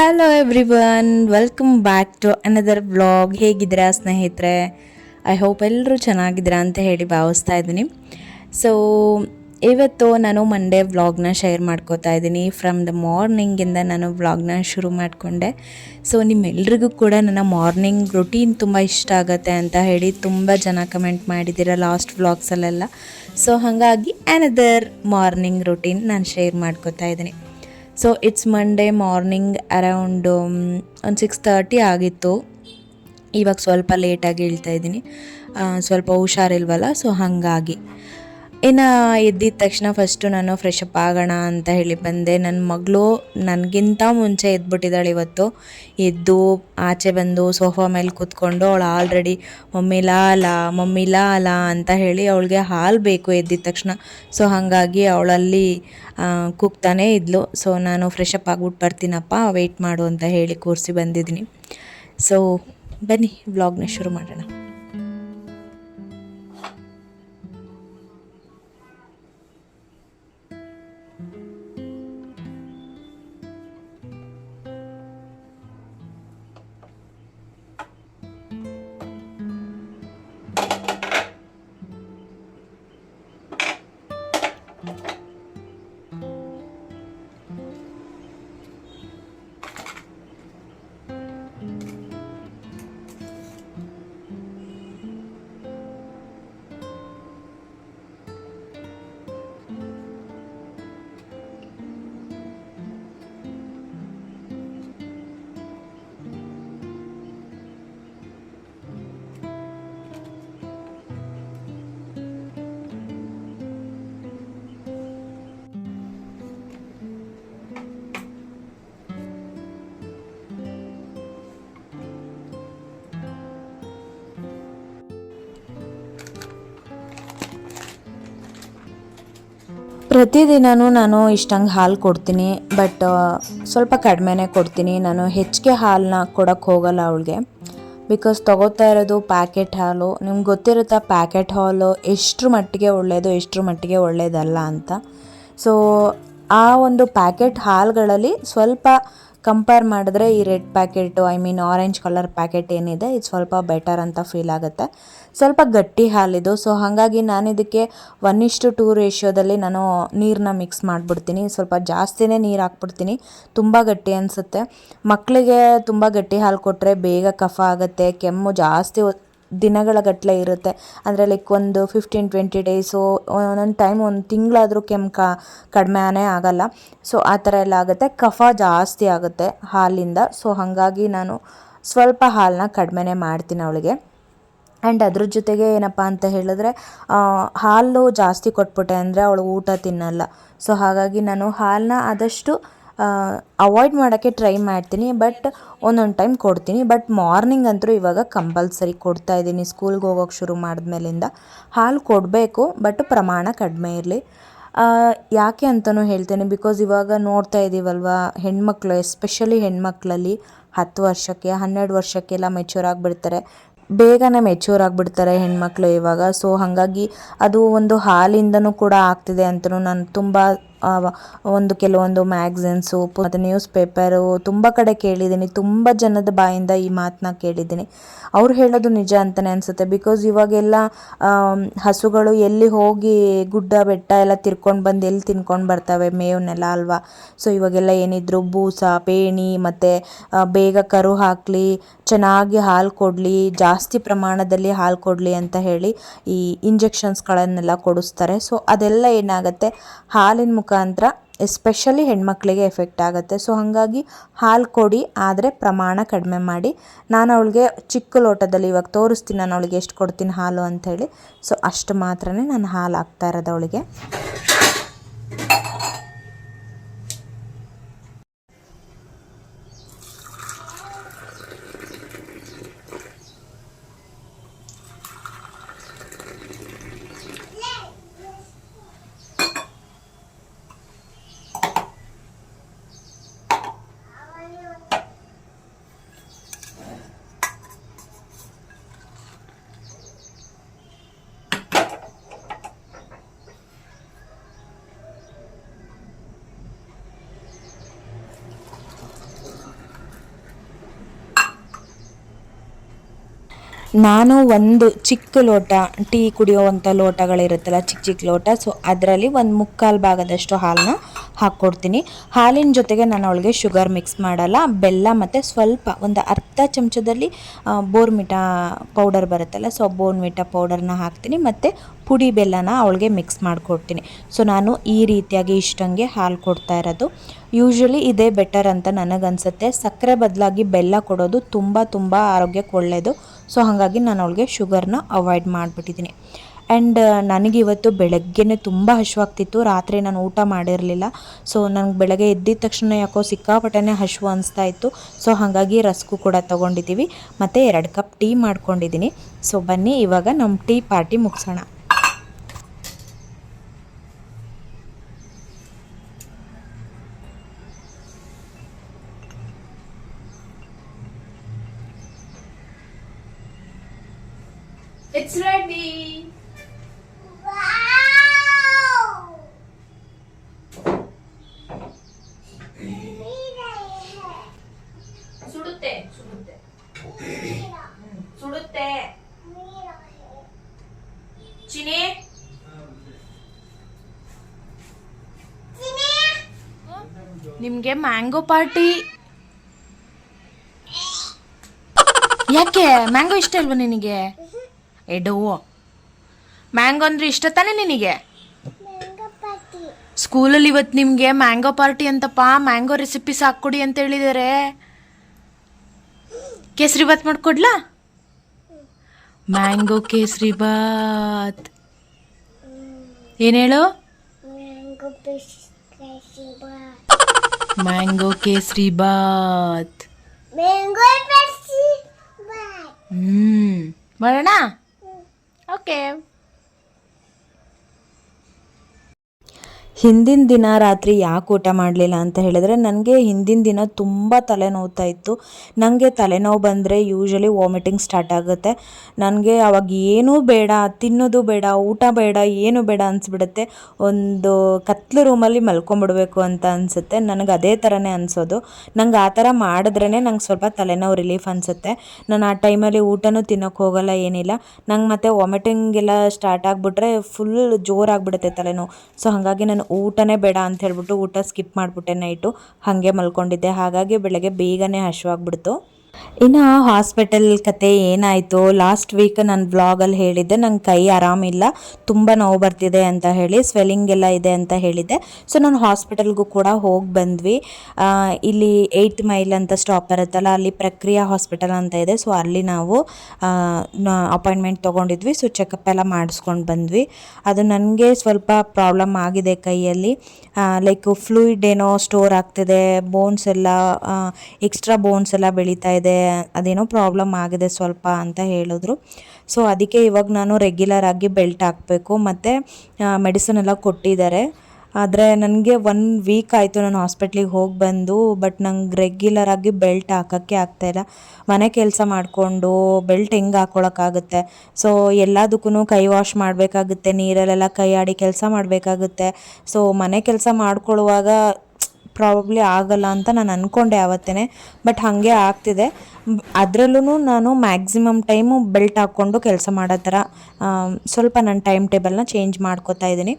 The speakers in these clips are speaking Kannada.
Hello everyone welcome back to another vlog ಹೇಗಿದ್ದೀರಾ ಸ್ನೇಹಿತರೆ? ಐ ಹೋಪ್ ಎಲ್ಲರೂ ಚೆನ್ನಾಗಿದ್ದೀರಾ ಅಂತ ಹೇಳಿ ಭಾವಿಸ್ತಾ ಇದ್ದೀನಿ. ಸೊ ಇವತ್ತು ನಾನು ಮಂಡೇ ವ್ಲಾಗ್ನ ಶೇರ್ ಮಾಡ್ಕೋತಾ ಇದ್ದೀನಿ. ಫ್ರಮ್ ದ ಮಾರ್ನಿಂಗಿಂದ ನಾನು ವ್ಲಾಗ್ನ ಶುರು ಮಾಡಿಕೊಂಡೆ. ಸೊ ನಿಮ್ಮೆಲ್ರಿಗೂ ಕೂಡ ನನ್ನ ಮಾರ್ನಿಂಗ್ ರೊಟೀನ್ ತುಂಬ ಇಷ್ಟ ಆಗುತ್ತೆ ಅಂತ ಹೇಳಿ ತುಂಬ ಜನ ಕಮೆಂಟ್ ಮಾಡಿದ್ದೀರ ಲಾಸ್ಟ್ ವ್ಲಾಗ್ಸಲ್ಲೆಲ್ಲ ಸೊ ಹಾಗಾಗಿ ಅನದರ್ ಮಾರ್ನಿಂಗ್ ರೊಟೀನ್ ನಾನು ಶೇರ್ ಮಾಡ್ಕೋತಾ ಇದ್ದೀನಿ. So it's Monday morning around ಒಂದು ಸಿಕ್ಸ್ ತರ್ಟಿ ಆಗಿತ್ತು. ಇವಾಗ ಸ್ವಲ್ಪ ಲೇಟಾಗಿ ಹೇಳ್ತಾ ಇದ್ದೀನಿ. ಸ್ವಲ್ಪ ಹುಷಾರಿಲ್ವಲ್ಲ? ಸೊ ಹಾಗಾಗಿ. ಇನ್ನು ಎದ್ದಿದ ತಕ್ಷಣ ಫಸ್ಟು ನಾನು ಫ್ರೆಶ್ ಅಪ್ ಆಗೋಣ ಅಂತ ಹೇಳಿ ಬಂದೆ. ನನ್ನ ಮಗಳು ನನಗಿಂತ ಮುಂಚೆ ಎದ್ಬಿಟ್ಟಿದ್ದಾಳೆ ಇವತ್ತು. ಎದ್ದು ಆಚೆ ಬಂದು ಸೋಫಾ ಮೇಲೆ ಕೂತ್ಕೊಂಡು ಅವಳು ಆಲ್ರೆಡಿ ಮಮ್ಮಿ ಲಾಲ ಮಮ್ಮಿ ಲಾಲ ಅಂತ ಹೇಳಿ ಅವಳಿಗೆ ಹಾಲು ಬೇಕು ಎದ್ದಿದ ತಕ್ಷಣ. ಸೊ ಹಾಗಾಗಿ ಅವಳಲ್ಲಿ ಕೂಗ್ತಾನೇ ಇದ್ಲು. ಸೊ ನಾನು ಫ್ರೆಶ್ ಅಪ್ ಆಗ್ಬಿಟ್ಟು ಬರ್ತೀನಪ್ಪ ವೆಯ್ಟ್ ಮಾಡು ಅಂತ ಹೇಳಿ ಕೂರಿಸಿ ಬಂದಿದ್ದೀನಿ. ಸೊ ಬನ್ನಿ ವ್ಲಾಗ್ನ ಶುರು ಮಾಡೋಣ. ಪ್ರತಿದಿನವೂ ನಾನು ಇಷ್ಟಂಗೆ ಹಾಲು ಕೊಡ್ತೀನಿ, ಬಟ್ ಸ್ವಲ್ಪ ಕಡಿಮೆನೇ ಕೊಡ್ತೀನಿ. ನಾನು ಹೆಚ್ಚಿಗೆ ಹಾಲನ್ನ ಕೊಡೋಕ್ಕೆ ಹೋಗಲ್ಲ ಅವಳಿಗೆ. ಬಿಕಾಸ್ ತೊಗೋತಾ ಇರೋದು ಪ್ಯಾಕೆಟ್ ಹಾಲು. ನಿಮ್ಗೆ ಗೊತ್ತಿರುತ್ತಾ, ಪ್ಯಾಕೆಟ್ ಹಾಲು ಎಷ್ಟು ಮಟ್ಟಿಗೆ ಒಳ್ಳೆಯದು ಎಷ್ಟು ಮಟ್ಟಿಗೆ ಒಳ್ಳೆಯದಲ್ಲ ಅಂತ. ಸೊ ಆ ಒಂದು ಪ್ಯಾಕೆಟ್ ಹಾಲುಗಳಲ್ಲಿ ಸ್ವಲ್ಪ ಕಂಪೇರ್ ಮಾಡಿದ್ರೆ ಈ red packet I mean orange colour packet ಏನಿದೆ, ಇದು ಸ್ವಲ್ಪ ಬೆಟರ್ ಅಂತ ಫೀಲ್ ಆಗುತ್ತೆ. ಸ್ವಲ್ಪ ಗಟ್ಟಿ ಹಾಲಿದು ಸೊ ಹಾಗಾಗಿ ನಾನು ಇದಕ್ಕೆ ಒನ್ ಇಷ್ಟು ಟೂ ರೇಷಿಯೋದಲ್ಲಿ ನಾನು ನೀರನ್ನ ಮಿಕ್ಸ್ ಮಾಡಿಬಿಡ್ತೀನಿ. ಸ್ವಲ್ಪ ಜಾಸ್ತಿನೇ ನೀರು ಹಾಕ್ಬಿಡ್ತೀನಿ. ತುಂಬ ಗಟ್ಟಿ ಅನಿಸುತ್ತೆ. ಮಕ್ಕಳಿಗೆ ತುಂಬ ಗಟ್ಟಿ ಹಾಲು ಕೊಟ್ಟರೆ ಬೇಗ ಕಫ ಆಗುತ್ತೆ, ಕೆಮ್ಮು ಜಾಸ್ತಿ ದಿನಗಳ ಗಟ್ಟಲೆ ಇರುತ್ತೆ. ಅಂದರೆ ಲೈಕ್ ಒಂದು ಫಿಫ್ಟೀನ್ ಟ್ವೆಂಟಿ ಡೇಸು ಒಂದೊಂದು ಟೈಮ್ ಒಂದು ತಿಂಗಳಾದರೂ ಕೆಮ್ಮು ಕ ಕಡಿಮೆನೇ ಆಗಲ್ಲ. ಸೊ ಆ ಥರ ಎಲ್ಲ ಆಗುತ್ತೆ. ಕಫ ಜಾಸ್ತಿ ಆಗುತ್ತೆ ಹಾಲಿಂದ. ಸೊ ಹಾಗಾಗಿ ನಾನು ಸ್ವಲ್ಪ ಹಾಲನ್ನ ಕಡಿಮೆನೇ ಮಾಡ್ತೀನಿ ಅವಳಿಗೆ. ಆ್ಯಂಡ್ ಅದ್ರ ಜೊತೆಗೆ ಏನಪ್ಪ ಅಂತ ಹೇಳಿದ್ರೆ ಹಾಲು ಜಾಸ್ತಿ ಕೊಟ್ಬಿಟ್ಟೆ ಅಂದರೆ ಅವಳು ಊಟ ತಿನ್ನಲ್ಲ. ಸೊ ಹಾಗಾಗಿ ನಾನು ಹಾಲನ್ನ ಆದಷ್ಟು ಅವಾಯ್ಡ್ ಮಾಡೋಕ್ಕೆ ಟ್ರೈ ಮಾಡ್ತೀನಿ ಬಟ್ ಒಂದೊಂದು ಟೈಮ್ ಕೊಡ್ತೀನಿ. ಬಟ್ ಮಾರ್ನಿಂಗ್ ಅಂತೂ ಇವಾಗ ಕಂಪಲ್ಸರಿ ಕೊಡ್ತಾ ಇದ್ದೀನಿ. ಸ್ಕೂಲ್ಗೆ ಹೋಗೋಕೆ ಶುರು ಮಾಡಿದ್ಮೇಲಿಂದ ಹಾಲು ಕೊಡಬೇಕು ಬಟ್ ಪ್ರಮಾಣ ಕಡಿಮೆ ಇರಲಿ. ಯಾಕೆ ಅಂತಲೂ ಹೇಳ್ತೇನೆ ಬಿಕಾಸ್ ಇವಾಗ ನೋಡ್ತಾ ಇದ್ದೀವಲ್ವ ಹೆಣ್ಮಕ್ಳು ಎಸ್ಪೆಷಲಿ ಹೆಣ್ಮಕ್ಳಲ್ಲಿ ಹತ್ತು ವರ್ಷಕ್ಕೆ, ಹನ್ನೆರಡು ವರ್ಷಕ್ಕೆಲ್ಲ ಮೆಚೂರ್ ಆಗಿಬಿಡ್ತಾರೆ. ಬೇಗನೆ ಮೆಚೂರ್ ಆಗಿಬಿಡ್ತಾರೆ ಹೆಣ್ಮಕ್ಳು ಇವಾಗ. ಸೊ ಹಾಗಾಗಿ ಅದು ಒಂದು ಹಾಲಿಂದನೂ ಕೂಡ ಆಗ್ತಿದೆ ಅಂತಲೂ ನಾನು ತುಂಬ ಒಂದು ಕೆಲವೊಂದು ಮ್ಯಾಗ್ಝಿನ್ಸು ಮತ್ತು ನ್ಯೂಸ್ ಪೇಪರು ತುಂಬ ಕಡೆ ಕೇಳಿದ್ದೀನಿ. ತುಂಬ ಜನದ ಬಾಯಿಂದ ಈ ಮಾತನ್ನ ಕೇಳಿದ್ದೀನಿ. ಅವ್ರು ಹೇಳೋದು ನಿಜ ಅಂತಲೇ ಅನಿಸುತ್ತೆ. ಬಿಕಾಸ್ ಇವಾಗೆಲ್ಲ ಹಸುಗಳು ಎಲ್ಲಿ ಹೋಗಿ ಗುಡ್ಡ, ಬೆಟ್ಟ ಎಲ್ಲ ತಿರ್ಕೊಂಡು ಬಂದು ಎಲ್ಲಿ ತಿನ್ಕೊಂಡು ಬರ್ತವೆ? ಮೇವನ್ನೆಲ್ಲ ಅಲ್ವಾ? ಸೊ ಇವಾಗೆಲ್ಲ ಏನಿದ್ರು ಬೂಸ, ಪೇಣಿ, ಮತ್ತು ಬೇಗ ಕರು ಹಾಕಲಿ, ಚೆನ್ನಾಗಿ ಹಾಲು ಕೊಡಲಿ, ಜಾಸ್ತಿ ಪ್ರಮಾಣದಲ್ಲಿ ಹಾಲು ಕೊಡಲಿ ಅಂತ ಹೇಳಿ ಈ ಇಂಜೆಕ್ಷನ್ಸ್ಗಳನ್ನೆಲ್ಲ ಕೊಡಿಸ್ತಾರೆ. ಸೊ ಅದೆಲ್ಲ ಏನಾಗುತ್ತೆ? ಹಾಲಿನ ಮುಖಾಂತರ ಎಸ್ಪೆಷಲಿ ಹೆಣ್ಮಕ್ಳಿಗೆ ಎಫೆಕ್ಟ್ ಆಗುತ್ತೆ. ಸೊ ಹಾಗಾಗಿ ಹಾಲು ಕೊಡಿ, ಆದರೆ ಪ್ರಮಾಣ ಕಡಿಮೆ ಮಾಡಿ. ನಾನು ಅವಳಿಗೆ ಚಿಕ್ಕ ಲೋಟದಲ್ಲಿ ಇವಾಗ ತೋರಿಸ್ತೀನಿ, ನಾನು ಅವಳಿಗೆ ಎಷ್ಟು ಕೊಡ್ತೀನಿ ಹಾಲು ಅಂಥೇಳಿ. ಸೊ ಅಷ್ಟು ಮಾತ್ರನೇ ನಾನು ಹಾಲು ಹಾಕ್ತಾ ಇರೋದು ಅವಳಿಗೆ. ನಾನು ಒಂದು ಚಿಕ್ಕ ಲೋಟ ಟೀ ಕುಡಿಯೋವಂಥ ಲೋಟಗಳಿರುತ್ತಲ್ಲ, ಚಿಕ್ಕ ಚಿಕ್ಕ ಲೋಟ ಸೊ ಅದರಲ್ಲಿ ಒಂದು ಮುಕ್ಕಾಲು ಭಾಗದಷ್ಟು ಹಾಲನ್ನ ಹಾಕ್ಕೊಡ್ತೀನಿ ಹಾಲಿನ ಜೊತೆಗೆ ನಾನು ಅವಳಿಗೆ ಶುಗರ್ ಮಿಕ್ಸ್ ಮಾಡಲ್ಲ, ಬೆಲ್ಲ ಮತ್ತು ಸ್ವಲ್ಪ ಒಂದು ಅರ್ಧ ಚಮಚದಲ್ಲಿ ಬೋರ್ಮಿಟಾ ಪೌಡರ್ ಬರುತ್ತಲ್ಲ ಸೊ ಬೋರ್ಮಿಟಾ ಪೌಡರ್ನ ಹಾಕ್ತೀನಿ ಮತ್ತು ಪುಡಿ ಬೆಲ್ಲನ ಅವಳಿಗೆ ಮಿಕ್ಸ್ ಮಾಡಿಕೊಡ್ತೀನಿ. ಸೊ ನಾನು ಈ ರೀತಿಯಾಗಿ ಇಷ್ಟಂಗೆ ಹಾಲು ಕೊಡ್ತಾ ಇರೋದು. ಯೂಶ್ವಲಿ ಇದೇ ಬೆಟರ್ ಅಂತ ನನಗನ್ಸುತ್ತೆ. ಸಕ್ಕರೆ ಬದಲಾಗಿ ಬೆಲ್ಲ ಕೊಡೋದು ತುಂಬ ತುಂಬ ಆರೋಗ್ಯಕ್ಕೆ ಒಳ್ಳೆಯದು ಸೊ ಹಾಗಾಗಿ ನಾನು ಅವಳಿಗೆ ಶುಗರ್ನ ಅವಾಯ್ಡ್ ಮಾಡಿಬಿಟ್ಟಿದ್ದೀನಿ. ಆ್ಯಂಡ್ ನನಗಿವತ್ತು ಬೆಳಗ್ಗೆನೇ ತುಂಬ ಹಶುವಾಗ್ತಿತ್ತು. ರಾತ್ರಿ ನಾನು ಊಟ ಮಾಡಿರಲಿಲ್ಲ. ಸೊ ನನಗೆ ಬೆಳಗ್ಗೆ ಎದ್ದಿದ ತಕ್ಷಣ ಯಾಕೋ ಸಿಕ್ಕಾಪಟ್ಟೆ ಹಶು ಅನಿಸ್ತಾ ಇತ್ತು. ಸೊ ಹಾಗಾಗಿ ರಸ್ಕು ಕೂಡ ತೊಗೊಂಡಿದ್ದೀವಿ. ಮತ್ತು ಎರಡು ಕಪ್ ಟೀ ಮಾಡ್ಕೊಂಡಿದ್ದೀನಿ. ಸೊ ಬನ್ನಿ, ಇವಾಗ ನಮ್ಮ ಟೀ ಪಾರ್ಟಿ ಮುಗಿಸೋಣ. It's ready. ಸುಡುತ್ತೆ ಸುಡುತ್ತೆ. ಹ್ಮ್, ಸುಡುತ್ತೆ. ಚಿನಿ ನಿಮ್ಗೆ ಮ್ಯಾಂಗೋ ಪಾರ್ಟಿ. ಯಾಕೆ? ಮ್ಯಾಂಗೋ ಇಷ್ಟ ಅಲ್ವಾ ನಿನಗೆ? ಎಡೋ ಮ್ಯಾಂಗೋ ಅಂದ್ರೆ ಇಷ್ಟ ತಾನೇ ನಿನಗೆ? ಸ್ಕೂಲಲ್ಲಿ ಇವತ್ತು ನಿಮಗೆ ಮ್ಯಾಂಗೋ ಪಾರ್ಟಿ ಅಂತಪ್ಪ ಮ್ಯಾಂಗೋ ರೆಸಿಪೀಸ್ ಹಾಕ್ಕೊಡಿ ಅಂತ ಹೇಳಿದ್ದಾರೆ ಕೇಸರಿ ಬಾತ್ ಮಾಡ್ಕೊಡ್ಲಾ? ಮ್ಯಾಂಗೋ ಕೇಸರಿ ಬಾತ್ ಏನ್ ಹೇಳು? ಮ್ಯಾಂಗೋ ಕೇಸರಿ ಬಾತ್ ಹ್ಮ್. ಮಾಡೋಣ? ಓಕೆ ಹಿಂದಿನ ದಿನ ರಾತ್ರಿ ಯಾಕೆ ಊಟ ಮಾಡಲಿಲ್ಲ ಅಂತ ಹೇಳಿದ್ರೆ ನನಗೆ ಹಿಂದಿನ ದಿನ ತುಂಬ ತಲೆನೋವ್ತಾ ಇತ್ತು ನನಗೆ ತಲೆನೋವು ಬಂದರೆ ಯೂಶ್ವಲಿ ವಾಮಿಟಿಂಗ್ ಸ್ಟಾರ್ಟ್ ಆಗುತ್ತೆ. ನನಗೆ ಅವಾಗ ಏನೂ ಬೇಡ, ತಿನ್ನೋದು ಬೇಡ, ಊಟ ಬೇಡ, ಏನು ಬೇಡ ಅನಿಸ್ಬಿಡುತ್ತೆ. ಒಂದು ಕತ್ಲು ರೂಮಲ್ಲಿ ಮಲ್ಕೊಂಬಿಡ್ಬೇಕು ಅಂತ ಅನಿಸುತ್ತೆ. ನನಗೆ ಅದೇ ಥರನೇ ಅನಿಸೋದು. ನಂಗೆ ಆ ಥರ ಮಾಡಿದ್ರೇ ನಂಗೆ ಸ್ವಲ್ಪ ತಲೆನೋವು ರಿಲೀಫ್ ಅನಿಸುತ್ತೆ. ನಾನು ಆ ಟೈಮಲ್ಲಿ ಊಟನೂ ತಿನ್ನೋಕ್ಕೆ ಹೋಗಲ್ಲ, ಏನಿಲ್ಲ. ನಂಗೆ ಮತ್ತೆ ವಾಮಿಟಿಂಗ್ ಎಲ್ಲ ಸ್ಟಾರ್ಟ್ ಆಗಿಬಿಟ್ರೆ ಫುಲ್ ಜೋರಾಗ್ಬಿಡುತ್ತೆ ತಲೆನೋವು. ಸೊ ಹಾಗಾಗಿ ನಾನು ಊಟನೇ ಬೇಡ ಅಂತ ಹೇಳ್ಬಿಟ್ಟು ಊಟ ಸ್ಕಿಪ್ ಮಾಡಿಬಿಟ್ಟೆ ನೈಟು ಹಾಗೆ ಮಲ್ಕೊಂಡಿದ್ದೆ. ಹಾಗಾಗಿ ಬೆಳಗ್ಗೆ ಬೇಗನೆ ಹಶ್ವಾಗ್ಬಿಡ್ತು. ಇನ್ನು ಹಾಸ್ಪಿಟಲ್ ಕತೆ ಏನಾಯಿತು? ಲಾಸ್ಟ್ ವೀಕ್ ನಾನು ವ್ಲಾಗಲ್ಲಿ ಹೇಳಿದ್ದೆ, ನಂಗೆ ಕೈ ಆರಾಮಿಲ್ಲ ತುಂಬ ನೋವು ಬರ್ತಿದೆ ಅಂತ ಹೇಳಿ ಸ್ವೆಲ್ಲಿಂಗ್ ಎಲ್ಲ ಇದೆ ಅಂತ ಹೇಳಿದ್ದೆ. ಸೊ ನಾನು ಹಾಸ್ಪಿಟಲ್ಗೂ ಕೂಡ ಹೋಗಿ ಬಂದ್ವಿ. ಇಲ್ಲಿ ಏಯ್ಟ್ ಮೈಲ್ ಅಂತ ಸ್ಟಾಪ್ ಬರುತ್ತಲ್ಲ, ಅಲ್ಲಿ ಪ್ರಕ್ರಿಯಾ ಹಾಸ್ಪಿಟಲ್ ಅಂತ ಇದೆ. ಸೊ ಅಲ್ಲಿ ನಾವು ಅಪಾಯಿಂಟ್ಮೆಂಟ್ ತೊಗೊಂಡಿದ್ವಿ. ಸೊ ಚೆಕಪ್ ಎಲ್ಲ ಮಾಡಿಸ್ಕೊಂಡು ಬಂದ್ವಿ. ಅದು ನನಗೆ ಸ್ವಲ್ಪ ಪ್ರಾಬ್ಲಮ್ ಆಗಿದೆ ಕೈಯಲ್ಲಿ. ಲೈಕ್ ಫ್ಲೂಯಿಡ್ ಏನೋ ಸ್ಟೋರ್ ಆಗ್ತಿದೆ ಬೋನ್ಸ್ ಎಲ್ಲ ಎಕ್ಸ್ಟ್ರಾ ಬೋನ್ಸ್ ಎಲ್ಲ ಬೆಳೀತಾ ಅದೇನೋ ಪ್ರಾಬ್ಲಮ್ ಆಗಿದೆ ಸ್ವಲ್ಪ ಅಂತ ಹೇಳಿದ್ರು. ಸೊ ಅದಕ್ಕೆ ಇವಾಗ ನಾನು ರೆಗ್ಯುಲರ್ ಆಗಿ ಬೆಲ್ಟ್ ಹಾಕಬೇಕು. ಮತ್ತು ಮೆಡಿಸಿನ್ ಎಲ್ಲ ಕೊಟ್ಟಿದ್ದಾರೆ. ಆದರೆ ನನಗೆ ಒನ್ ವೀಕ್ ಆಯಿತು ನಾನು ಹಾಸ್ಪಿಟ್ಲಿಗೆ ಹೋಗಿ ಬಂದು ಬಟ್ ನಂಗೆ ರೆಗ್ಯುಲರ್ ಆಗಿ ಬೆಲ್ಟ್ ಹಾಕೋಕ್ಕೆ ಆಗ್ತಾಯಿಲ್ಲ ಮನೆ ಕೆಲಸ ಮಾಡಿಕೊಂಡು ಬೆಲ್ಟ್ ಹೆಂಗೆ ಹಾಕ್ಕೊಳಕ್ಕಾಗುತ್ತೆ ಸೊ ಎಲ್ಲದಕ್ಕೂ ಕೈ ವಾಶ್ ಮಾಡಬೇಕಾಗುತ್ತೆ, ನೀರಲ್ಲೆಲ್ಲ ಕೈ ಆಡಿ ಕೆಲಸ ಮಾಡಬೇಕಾಗುತ್ತೆ. ಸೊ ಮನೆ ಕೆಲಸ ಮಾಡ್ಕೊಳ್ಳುವಾಗ ಪ್ರಾಬಬ್ಲಿ ಆಗಲ್ಲ ಅಂತ ನಾನು ಅಂದ್ಕೊಂಡೆ ಆವತ್ತೇ ಬಟ್ ಹಾಗೆ ಆಗ್ತಿದೆ. ಅದರಲ್ಲೂ ನಾನು ಮ್ಯಾಕ್ಸಿಮಮ್ ಟೈಮು ಬೆಲ್ಟ್ ಹಾಕ್ಕೊಂಡು ಕೆಲಸ ಮಾಡೋ ಥರ ಸ್ವಲ್ಪ ನನ್ನ ಟೈಮ್ ಟೇಬಲ್ನ ಚೇಂಜ್ ಮಾಡ್ಕೋತಾ ಇದ್ದೀನಿ.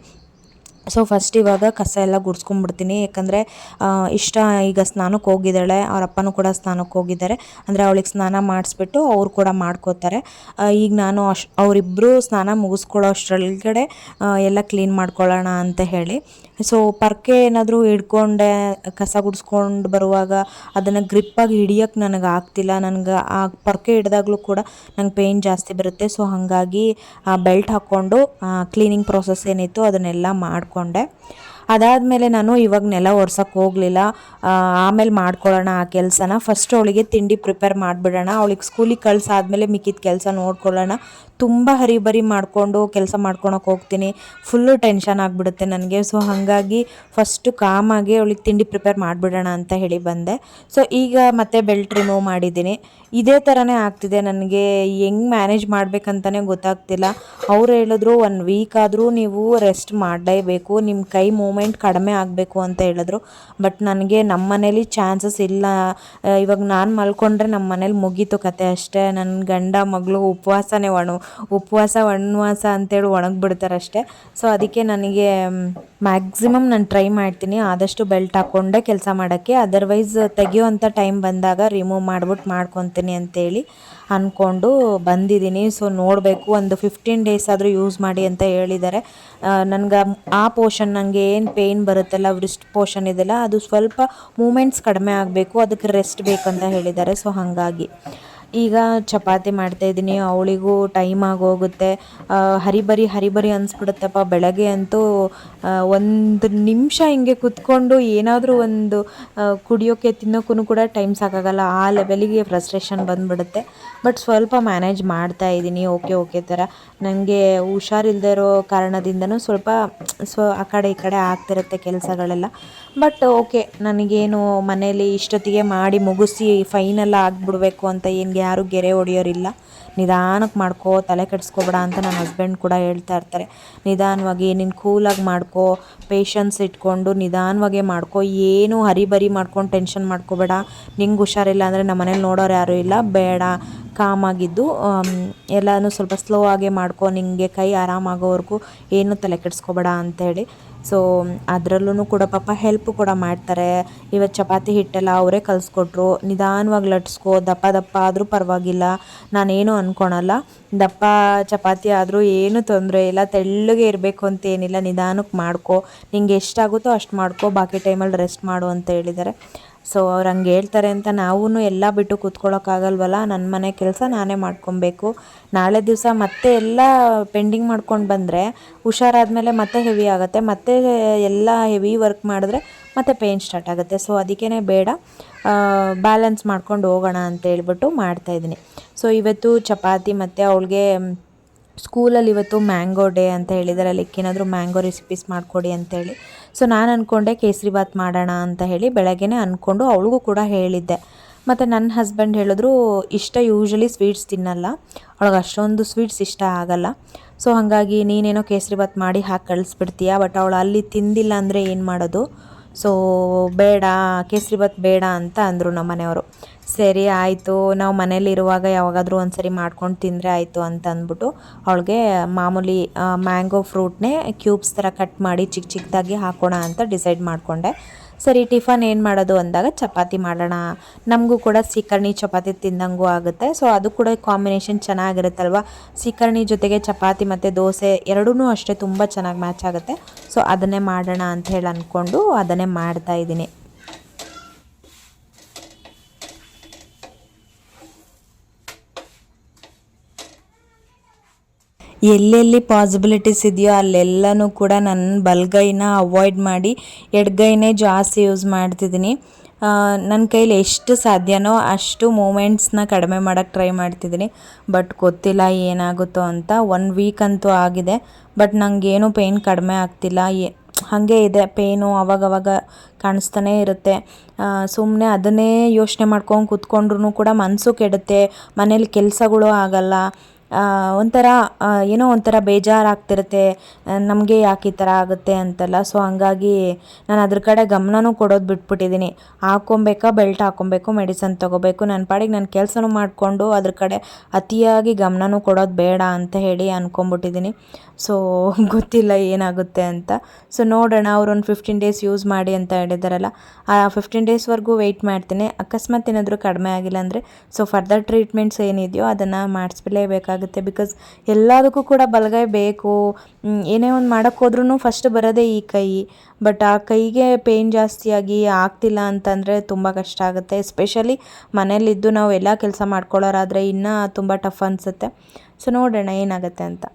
ಸೊ ಫಸ್ಟ್ ಇವಾಗ ಕಸ ಎಲ್ಲ ಗುಡಿಸ್ಕೊಂಡ್ಬಿಡ್ತೀನಿ. ಯಾಕಂದರೆ ಇಷ್ಟ ಈಗ ಸ್ನಾನಕ್ಕೆ ಹೋಗಿದ್ದಾಳೆ. ಅವ್ರ ಅಪ್ಪನೂ ಕೂಡ ಸ್ನಾನಕ್ಕೆ ಹೋಗಿದ್ದಾರೆ. ಅಂದರೆ ಅವಳಿಗೆ ಸ್ನಾನ ಮಾಡಿಸ್ಬಿಟ್ಟು ಅವ್ರು ಕೂಡ ಮಾಡ್ಕೋತಾರೆ. ಈಗ ನಾನು ಅಶ್ ಅವರಿಬ್ಬರು ಸ್ನಾನ ಮುಗಿಸ್ಕೊಳ್ಳೋ ಅಷ್ಟರೊಳಗಡೆ ಎಲ್ಲ ಕ್ಲೀನ್ ಮಾಡ್ಕೊಳ್ಳೋಣ ಅಂತ ಹೇಳಿ. ಸೊ ಪರ್ಕೆ ಏನಾದರೂ ಹಿಡ್ಕೊಂಡೆ, ಕಸ ಗುಡಿಸ್ಕೊಂಡು ಬರುವಾಗ ಅದನ್ನು ಗ್ರಿಪ್ಪಾಗಿ ಹಿಡಿಯೋಕ್ಕೆ ನನಗೆ ಆಗ್ತಿಲ್ಲ. ನನಗೆ ಆ ಪರ್ಕೆ ಹಿಡ್ದಾಗಲೂ ಕೂಡ ನಂಗೆ ಪೇಯ್ನ್ ಜಾಸ್ತಿ ಬರುತ್ತೆ. ಸೊ ಹಾಗಾಗಿ ಬೆಲ್ಟ್ ಹಾಕ್ಕೊಂಡು ಕ್ಲೀನಿಂಗ್ ಪ್ರೊಸೆಸ್ ಏನಿತ್ತು ಅದನ್ನೆಲ್ಲ ಮಾಡಿಕೊಂಡೆ ಅದಾದಮೇಲೆ ನಾನು ಇವಾಗ ನೆಲ ಒರ್ಸೋಕ್ಕೆ ಹೋಗಲಿಲ್ಲ. ಆಮೇಲೆ ಮಾಡ್ಕೊಳ್ಳೋಣ ಆ ಕೆಲಸನ. ಫಸ್ಟ್ ಅವಳಿಗೆ ತಿಂಡಿ ಪ್ರಿಪೇರ್ ಮಾಡಿಬಿಡೋಣ. ಅವಳಿಗೆ ಸ್ಕೂಲಿಗೆ ಕಳ್ಸಾದ್ಮೇಲೆ ಮಿಕ್ಕಿದ ಕೆಲಸ ನೋಡ್ಕೊಳ್ಳೋಣ ತುಂಬ ಹರಿಬರಿ ಮಾಡಿಕೊಂಡು ಕೆಲಸ ಮಾಡ್ಕೊಳಕ್ಕೆ ಹೋಗ್ತೀನಿ. ಫುಲ್ಲು ಟೆನ್ಷನ್ ಆಗಿಬಿಡುತ್ತೆ ನನಗೆ. ಸೊ ಹಾಗಾಗಿ ಫಸ್ಟು ಕಾಮಾಗಿ ಅವಳಿಗೆ ತಿಂಡಿ ಪ್ರಿಪೇರ್ ಮಾಡಿಬಿಡೋಣ ಅಂತ ಹೇಳಿ ಬಂದೆ. ಸೊ ಈಗ ಮತ್ತೆ ಬೆಲ್ಟ್ ರಿಮೂವ್ ಮಾಡಿದ್ದೀನಿ. ಇದೇ ಥರನೇ ಆಗ್ತಿದೆ ನನಗೆ. ಹೆಂಗೆ ಮ್ಯಾನೇಜ್ ಮಾಡಬೇಕಂತಲೇ ಗೊತ್ತಾಗ್ತಿಲ್ಲ. ಅವ್ರು ಹೇಳಿದ್ರು ಒನ್ ವೀಕ್ ಆದರೂ ನೀವು ರೆಸ್ಟ್ ಮಾಡಲೇಬೇಕು. ನಿಮ್ಮ ಕೈ ಮೂವ್ ಮೂಮೆಂಟ್ ಕಡಿಮೆ ಆಗಬೇಕು ಅಂತ ಹೇಳಿದ್ರು. ಬಟ್ ನನಗೆ ನಮ್ಮ ಮನೇಲಿ ಚಾನ್ಸಸ್ ಇಲ್ಲ. ಇವಾಗ ನಾನು ಮಲ್ಕೊಂಡ್ರೆ ನಮ್ಮ ಮನೇಲಿ ಮುಗೀತು ಕತೆ ಅಷ್ಟೇ. ನನ್ನ ಗಂಡ ಮಗಳು ಉಪವಾಸನೇ ಒಣ ಉಪವಾಸ ಒಣವಾಸ ಅಂತೇಳಿ ಒಣಗಿಬಿಡ್ತಾರೆ ಅಷ್ಟೇ. ಸೊ ಅದಕ್ಕೆ ನನಗೆ ಮ್ಯಾಕ್ಸಿಮಮ್ ನಾನು ಟ್ರೈ ಮಾಡ್ತೀನಿ. ಆದಷ್ಟು ಬೆಲ್ಟ್ ಹಾಕ್ಕೊಂಡೆ ಕೆಲಸ ಮಾಡೋಕ್ಕೆ. ಅದರ್ವೈಸ್ ತೆಗಿಯೋವಂಥ ಟೈಮ್ ಬಂದಾಗ ರಿಮೂವ್ ಮಾಡ್ಬಿಟ್ಟು ಮಾಡ್ಕೊತೀನಿ ಅಂತೇಳಿ. ಅಂದ್ಕೊಂಡು ಬಂದಿದ್ದೀನಿ. ಸೊ ನೋಡಬೇಕು, ಒಂದು ಫಿಫ್ಟೀನ್ ಡೇಸ್ ಆದರೂ ಯೂಸ್ ಮಾಡಿ ಅಂತ ಹೇಳಿದ್ದಾರೆ. ನನಗೆ ಆ ಪೋರ್ಷನ್ ನನಗೆ ಏನು ಪೇಯ್ನ್ ಬರುತ್ತಲ್ಲ ವ್ರಿಸ್ಟ್ ಪೋರ್ಷನ್ ಇದೆಲ್ಲ, ಅದು ಸ್ವಲ್ಪ ಮೂಮೆಂಟ್ಸ್ ಕಡಿಮೆ ಆಗಬೇಕು, ಅದಕ್ಕೆ ರೆಸ್ಟ್ ಬೇಕಂತ ಹೇಳಿದ್ದಾರೆ. ಸೊ ಹಾಗಾಗಿ. ಈಗ ಚಪಾತಿ ಮಾಡ್ತಾ ಇದ್ದೀನಿ, ಅವಳಿಗೂ ಟೈಮ್ ಆಗೋಗುತ್ತೆ. ಹರಿಬರಿ ಹರಿಬರಿ ಅನಿಸ್ಬಿಡುತ್ತಪ್ಪ. ಬೆಳಗ್ಗೆ ಅಂತೂ ಒಂದು ನಿಮಿಷ ಹಿಂಗೆ ಕುತ್ಕೊಂಡು ಏನಾದರೂ ಒಂದು ಕುಡಿಯೋಕ್ಕೆ ತಿನ್ನೋಕ್ಕೂ ಕೂಡ ಟೈಮ್ ಸಾಕಾಗಲ್ಲ. ಆ ಲೆವೆಲಿಗೆ ಫ್ರಸ್ಟ್ರೇಷನ್ ಬಂದ್ಬಿಡುತ್ತೆ. ಬಟ್ ಸ್ವಲ್ಪ ಮ್ಯಾನೇಜ್ ಮಾಡ್ತಾ ಇದ್ದೀನಿ. ಓಕೆ ಓಕೆ ಥರ. ನನಗೆ ಹುಷಾರಿಲ್ಲದೆ ಇರೋ ಕಾರಣದಿಂದನೂ ಸ್ವಲ್ಪ ಸ್ವ ಆ ಕಡೆ ಈ ಕಡೆ ಆಗ್ತಿರುತ್ತೆ ಕೆಲಸಗಳೆಲ್ಲ. ಬಟ್ ಓಕೆ ನನಗೇನು ಮನೇಲಿ ಇಷ್ಟೊತ್ತಿಗೆ ಮಾಡಿ ಮುಗಿಸಿ ಫೈನಲ್ ಆಗಿಬಿಡ್ಬೇಕು ಅಂತ ಏನು ಯಾರು ಗೆರೆ ಹೊಡೆಯೋರಿಲ್ಲ. ನಿಧಾನಕ್ಕೆ ಮಾಡ್ಕೋ, ತಲೆ ಕೆಡಿಸ್ಕೋಬೇಡ ಅಂತ ನನ್ನ ಹಸ್ಬೆಂಡ್ ಕೂಡ ಹೇಳ್ತಾ ಇರ್ತಾರೆ. ನಿಧಾನವಾಗಿ ನೀನು ಕೂಲಾಗಿ ಮಾಡ್ಕೋ ಪೇಷನ್ಸ್ ಇಟ್ಕೊಂಡು ನಿಧಾನವಾಗಿ ಮಾಡ್ಕೋ. ಏನು ಹರಿಬರಿ ಮಾಡ್ಕೊಂಡು ಟೆನ್ಷನ್ ಮಾಡ್ಕೋಬೇಡ. ನಿಂಗೆ ಹುಷಾರಿಲ್ಲ ಅಂದರೆ ನಮ್ಮ ಮನೇಲಿ ನೋಡೋರು ಯಾರೂ ಇಲ್ಲ. ಬೇಡ. ಕಾಮಾಗಿದ್ದು ಎಲ್ಲನೂ ಸ್ವಲ್ಪ ಸ್ಲೋ ಆಗೇ ಮಾಡ್ಕೊ. ನಿಂಗೆ ಕೈ ಆರಾಮಾಗೋವರೆಗೂ ಏನು ತಲೆ ಕೆಡಿಸ್ಕೋಬೇಡ ಅಂತೇಳಿ. ಸೊ ಅದರಲ್ಲೂ ಕೂಡ ಪಾಪ ಹೆಲ್ಪ್ ಕೂಡ ಮಾಡ್ತಾರೆ. ಇವತ್ತು ಚಪಾತಿ ಹಿಟ್ಟೆಲ್ಲ ಅವರೇ ಕಲಿಸ್ಕೊಟ್ರು. ನಿಧಾನವಾಗಿ ಲಟ್ಸ್ಕೋ, ದಪ್ಪ ದಪ್ಪ ಆದರೂ ಪರವಾಗಿಲ್ಲ. ನಾನೇನು ಅಂದ್ಕೊಳಲ್ಲ ದಪ್ಪ ಚಪಾತಿ ಆದರೂ ಏನು ತೊಂದರೆ ಇಲ್ಲ. ತೆಳ್ಳಗೆ ಇರಬೇಕು ಅಂತ ಏನಿಲ್ಲ. ನಿಧಾನಕ್ಕೆ ಮಾಡ್ಕೋ. ನಿಂಗೆ ಎಷ್ಟಾಗುತ್ತೋ ಅಷ್ಟು ಮಾಡ್ಕೋ. ಬಾಕಿ ಟೈಮಲ್ಲಿ ರೆಸ್ಟ್ ಮಾಡು ಅಂತ ಹೇಳಿದ್ದಾರೆ. ಸೊ ಅವ್ರು ಹಂಗೆ ಹೇಳ್ತಾರೆ ಅಂತ ನಾವೂ ಎಲ್ಲ ಬಿಟ್ಟು ಕೂತ್ಕೊಳ್ಳೋಕ್ಕಾಗಲ್ವಲ್ಲ ನನ್ನ ಮನೆ ಕೆಲಸ ನಾನೇ ಮಾಡ್ಕೊಬೇಕು. ನಾಳೆ ದಿವಸ ಮತ್ತೆ ಎಲ್ಲ ಪೆಂಡಿಂಗ್ ಮಾಡ್ಕೊಂಡು ಬಂದರೆ ಹುಷಾರಾದಮೇಲೆ ಮತ್ತೆ ಹೆವಿ ಆಗುತ್ತೆ. ಮತ್ತೆ ಎಲ್ಲ ಹೆವಿ ವರ್ಕ್ ಮಾಡಿದ್ರೆ ಮತ್ತೆ ಪೇಯ್ನ್ ಸ್ಟಾರ್ಟ್ ಆಗುತ್ತೆ. ಸೊ ಅದಕ್ಕೇ ಬೇಡ. ಬ್ಯಾಲೆನ್ಸ್ ಮಾಡ್ಕೊಂಡು ಹೋಗೋಣ ಅಂತ ಹೇಳ್ಬಿಟ್ಟು ಮಾಡ್ತಾಯಿದ್ದೀನಿ ಸೊ ಇವತ್ತು ಚಪಾತಿ ಮತ್ತು ಅವಳಿಗೆ ಸ್ಕೂಲಲ್ಲಿ ಇವತ್ತು ಮ್ಯಾಂಗೋ ಡೇ ಅಂತ ಹೇಳಿದ್ದಾರೆ ಲೈಕ್ ಏನಾದರೂ ಮ್ಯಾಂಗೋ ರೆಸಿಪೀಸ್ ಮಾಡಿಕೊಡಿ ಅಂತೇಳಿ ಸೊ ನಾನು ಅಂದ್ಕೊಂಡೆ ಕೇಸರಿ ಬಾತ್ ಮಾಡೋಣ ಅಂತ ಹೇಳಿ ಬೆಳಗ್ಗೆನೇ ಅಂದ್ಕೊಂಡು ಅವಳಿಗೂ ಕೂಡ ಹೇಳಿದ್ದೆ. ಮತ್ತು ನನ್ನ ಹಸ್ಬೆಂಡ್ ಹೇಳಿದ್ರು, ಇಷ್ಟ ಯೂಶ್ವಲಿ ಸ್ವೀಟ್ಸ್ ತಿನ್ನಲ್ಲ. ಅವಳಿಗೆ ಅಷ್ಟೊಂದು ಸ್ವೀಟ್ಸ್ ಇಷ್ಟ ಆಗಲ್ಲ. ಸೊ ಹಾಗಾಗಿ ನೀನೇನೋ ಕೇಸರಿ ಬಾತ್ ಮಾಡಿ ಹಾಕಿ ಕಳಿಸ್ಬಿಡ್ತೀಯ? ಬಟ್ ಅವಳು ಅಲ್ಲಿ ತಿಂದಿಲ್ಲ ಅಂದರೆ ಏನು ಮಾಡೋದು? ಸೊ ಬೇಡ, ಕೇಸರಿ ಬಾತ್ ಬೇಡ ಅಂತ ಅಂದರು ನಮ್ಮ ಮನೆಯವರು ಸರಿ ಆಯಿತು, ನಾವು ಮನೇಲಿರುವಾಗ ಯಾವಾಗಾದರೂ ಒಂದು ಸರಿ ಮಾಡ್ಕೊಂಡು ತಿಂದರೆ ಆಯಿತು ಅಂತ ಅಂದ್ಬಿಟ್ಟು ಅವಳಿಗೆ ಮಾಮೂಲಿ ಮ್ಯಾಂಗೋ ಫ್ರೂಟ್ನೇ ಕ್ಯೂಬ್ಸ್ ಥರ ಕಟ್ ಮಾಡಿ ಚಿಕ್ಕ ಚಿಕ್ಕದಾಗಿ ಹಾಕೋಣ ಅಂತ ಡಿಸೈಡ್ ಮಾಡಿಕೊಂಡೆ. ಸರಿ, ಟಿಫನ್ ಏನು ಮಾಡೋದು ಅಂದಾಗ ಚಪಾತಿ ಮಾಡೋಣ. ನಮಗೂ ಕೂಡ ಸೀಕರ್ಣಿ ಚಪಾತಿ ತಿಂದಂಗೂ ಆಗುತ್ತೆ. ಸೊ, ಅದು ಕೂಡ ಕಾಂಬಿನೇಷನ್ ಚೆನ್ನಾಗಿರುತ್ತಲ್ವ? ಸೀಕರ್ಣಿ ಜೊತೆಗೆ ಚಪಾತಿ ಮತ್ತು ದೋಸೆ ಎರಡೂ ಅಷ್ಟೇ ತುಂಬ ಚೆನ್ನಾಗಿ ಮ್ಯಾಚ್ ಆಗುತ್ತೆ. ಸೊ, ಅದನ್ನೇ ಮಾಡೋಣ ಅಂತ ಹೇಳಿ ಅಂದ್ಕೊಂಡು ಅದನ್ನೇ ಮಾಡ್ತಾ ಇದ್ದೀನಿ. ಎಲ್ಲೆಲ್ಲಿ ಪಾಸಿಬಿಲಿಟೀಸ್ ಇದೆಯೋ ಅಲ್ಲೆಲ್ಲನೂ ಕೂಡ ನನ್ನ ಬಲಗೈನ ಅವಾಯ್ಡ್ ಮಾಡಿ, ಎಡಗೈನೇ ಜಾಸ್ತಿ ಯೂಸ್ ಮಾಡ್ತಿದ್ದೀನಿ. ನನ್ನ ಕೈಲಿ ಎಷ್ಟು ಸಾಧ್ಯನೋ ಅಷ್ಟು ಮೂಮೆಂಟ್ಸ್ನ ಕಡಿಮೆ ಮಾಡೋಕ್ಕೆ ಟ್ರೈ ಮಾಡ್ತಿದ್ದೀನಿ. ಬಟ್ ಗೊತ್ತಿಲ್ಲ ಏನಾಗುತ್ತೋ ಅಂತ ಒನ್ ವೀಕ್ ಅಂತೂ ಆಗಿದೆ. ಬಟ್ ನನಗೇನು ಪೇಯ್ನ್ ಕಡಿಮೆ ಆಗ್ತಿಲ್ಲ. ಏ- ಹಾಗೆ ಇದೆ ಪೇಯ್ನು ಅವಾಗವಾಗ ಕಾಣಿಸ್ತಾನೇ ಇರುತ್ತೆ. ಸುಮ್ಮನೆ ಅದನ್ನೇ ಯೋಚನೆ ಮಾಡ್ಕೊಂಡು ಕೂತ್ಕೊಂಡ್ರು ಕೂಡ ಮನಸ್ಸು ಕೆಡುತ್ತೆ, ಮನೇಲಿ ಕೆಲಸಗಳು ಆಗಲ್ಲ. ಒಂಥರ ಏನೋ ಒಂಥರ ಬೇಜಾರಾಗ್ತಿರುತ್ತೆ. ನಮಗೆ ಯಾಕೆ ಈ ಥರ ಆಗುತ್ತೆ ಅಂತೆಲ್ಲ. ಸೊ ಹಂಗಾಗಿ ನಾನು ಅದ್ರ ಕಡೆ ಗಮನನೂ ಕೊಡೋದು ಬಿಟ್ಬಿಟ್ಟಿದ್ದೀನಿ ಹಾಕೊಬೇಕಾ ಬೆಲ್ಟ್ ಹಾಕೊಬೇಕು ಮೆಡಿಸನ್ ತೊಗೋಬೇಕು. ನನ್ನ ಪಾಡಿಗೆ ನಾನು ಕೆಲಸನೂ ಮಾಡಿಕೊಂಡು ಅದ್ರ ಕಡೆ ಅತಿಯಾಗಿ ಗಮನನೂ ಕೊಡೋದು ಬೇಡ ಅಂತ ಹೇಳಿ ಅಂದ್ಕೊಂಬಿಟ್ಟಿದ್ದೀನಿ ಸೊ ಗೊತ್ತಿಲ್ಲ ಏನಾಗುತ್ತೆ ಅಂತ. ಸೊ ನೋಡೋಣ ಅವ್ರು ಒಂದು ಫಿಫ್ಟೀನ್ ಡೇಸ್ ಯೂಸ್ ಮಾಡಿ ಅಂತ ಹೇಳಿದಾರಲ್ಲ. ಆ ಫಿಫ್ಟೀನ್ ಡೇಸ್ವರೆಗೂ ವೆಯ್ಟ್ ಮಾಡ್ತೀನಿ. ಅಕಸ್ಮಾತ್ ಏನಾದರೂ ಕಡಿಮೆ ಆಗಿಲ್ಲ ಅಂದರೆ ಸೊ ಫರ್ದರ್ ಟ್ರೀಟ್ಮೆಂಟ್ಸ್ ಏನಿದೆಯೋ ಅದನ್ನು ಮಾಡಿಸ್ಲೇಬೇಕಾಗುತ್ತೆ. ಬಿಕಾಸ್ ಎಲ್ಲದಕ್ಕೂ ಕೂಡ ಬಲಗೈ ಬೇಕು. ಏನೇ ಒಂದು ಮಾಡೋಕ್ಕೆ ಹೋದ್ರೂ ಫಸ್ಟ್ ಬರೋದೇ ಈ ಕೈ. ಬಟ್ ಆ ಕೈಗೆ ಪೇಯ್ನ್ ಜಾಸ್ತಿಯಾಗಿ ಆಗ್ತಿಲ್ಲ ಅಂತಂದರೆ ತುಂಬ ಕಷ್ಟ ಆಗುತ್ತೆ. ಎಸ್ಪೆಷಲಿ ಮನೇಲಿದ್ದು ನಾವು ಎಲ್ಲ ಕೆಲಸ ಮಾಡ್ಕೊಳ್ಳೋರಾದರೆ ಇನ್ನೂ ತುಂಬ ಟಫ್ ಅನಿಸುತ್ತೆ. ಸೊ ನೋಡೋಣ ಏನಾಗುತ್ತೆ ಅಂತ.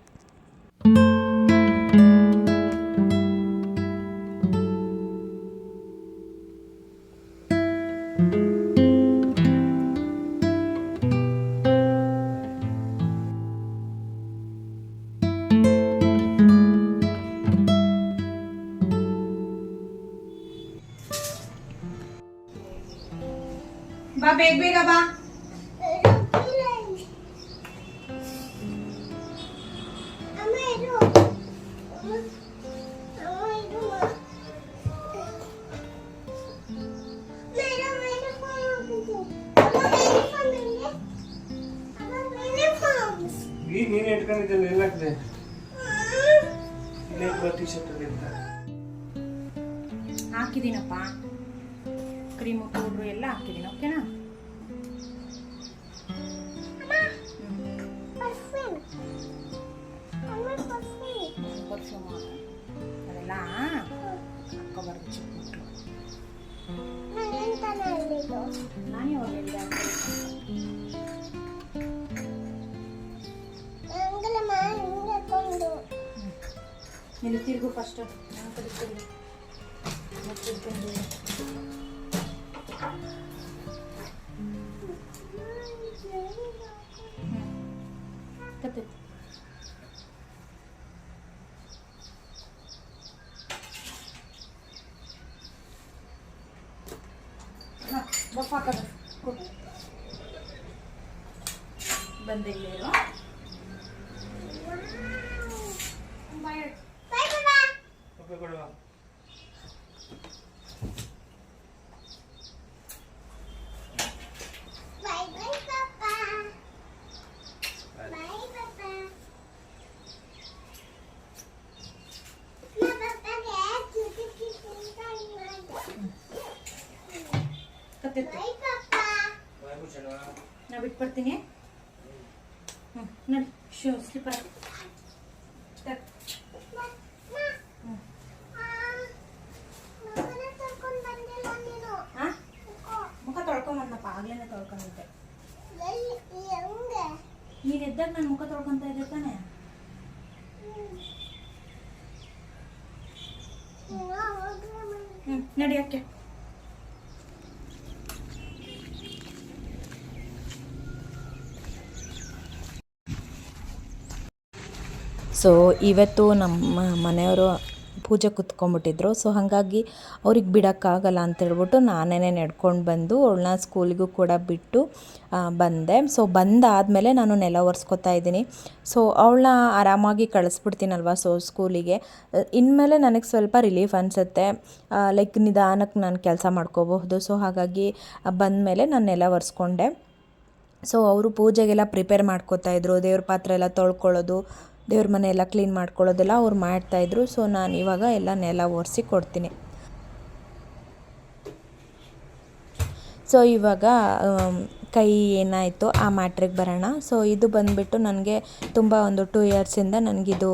ಬಾ ಬೇಗ ಬೇಗ ಬಾ ಹಾ, ಬಫ್ ಹಾಕೋದು ಕೊಡು ಬಂದೆ ಇಲ್ಲಿ ಇರು. ಬಾಯ್ ಹೇಳು. ಕಾಫಿ ಕೊಡುವ ಕತ್ತೆತ್ತು ಬಾಯ್ ಮುಚ್ಚಣ ನಾ ಬಿಟ್ಬರ್ತೀನಿ ಹ್ಞೂ ನೋಡಿ ಶೂ ಸ್ಲಿಪ್ಪರ್ ಹಾಂ ಮುಖ ತೊಳ್ಕೊಂಬಂದಪ್ಪ ಆಗ್ಲೇನೆ ತೊಳ್ಕೊಂಡಿದ್ದೆ ನೀನು ಎದ್ದಾಗ ನಾನು ಮುಖ ತೊಳ್ಕೊಂತ ಇದ್ದೆ ತಾನೆ ಹ್ಞೂ ಸೊ ಇವತ್ತು ನಮ್ಮ ಮನೆಯವರು ಪೂಜೆ ಕುತ್ಕೊಂಡ್ಬಿಟ್ಟಿದ್ರು. ಸೊ ಹಾಗಾಗಿ ಅವ್ರಿಗೆ ಬಿಡೋಕ್ಕಾಗಲ್ಲ ಅಂತ ಹೇಳ್ಬಿಟ್ಟು ನಾನೇ ನಡ್ಕೊಂಡು ಬಂದು ಅವಳನ್ನ ಸ್ಕೂಲಿಗೂ ಕೂಡ ಬಿಟ್ಟು ಬಂದೆ. ಸೊ ಬಂದಾದಮೇಲೆ ನಾನು ನೆಲ ಒರೆಸ್ಕೊತಾ ಇದ್ದೀನಿ. ಸೊ ಅವಳನ್ನ ಆರಾಮಾಗಿ ಕಳಿಸ್ಬಿಡ್ತೀನಲ್ವ ಸೊ, ಸ್ಕೂಲಿಗೆ. ಇನ್ಮೇಲೆ ನನಗೆ ಸ್ವಲ್ಪ ರಿಲೀಫ್ ಅನಿಸುತ್ತೆ. ಲೈಕ್ ನಿಧಾನಕ್ಕೆ ನಾನು ಕೆಲಸ ಮಾಡ್ಕೋಬಹುದು. ಸೊ ಹಾಗಾಗಿ ಬಂದಮೇಲೆ ನಾನು ನೆಲ ಒರೆಸ್ಕೊಂಡೆ. ಸೊ ಅವರು ಪೂಜೆಗೆಲ್ಲ ಪ್ರಿಪೇರ್ ಮಾಡ್ಕೋತಾ ಇದ್ರು. ದೇವ್ರ ಪಾತ್ರೆ ಎಲ್ಲ ತೊಳ್ಕೊಳ್ಳೋದು ದೇವ್ರ ಮನೆ ಎಲ್ಲ ಕ್ಲೀನ್ ಮಾಡ್ಕೊಳ್ಳೋದೆಲ್ಲ ಅವ್ರು ಮಾಡ್ತಾಯಿದ್ರು ಸೊ ನಾನು ಇವಾಗ ಎಲ್ಲ ನೆಲ ಒರೆಸಿ ಕೊಡ್ತೀನಿ. ಸೊ ಇವಾಗ ಕೈ ಏನಾಯಿತು ಆ ಮ್ಯಾಟ್ರಿಗೆ ಬರೋಣ. ಸೊ ಇದು ಬಂದುಬಿಟ್ಟು ನನಗೆ ತುಂಬ ಒಂದು ಟೂ ಇಯರ್ಸಿಂದ ನನಗಿದು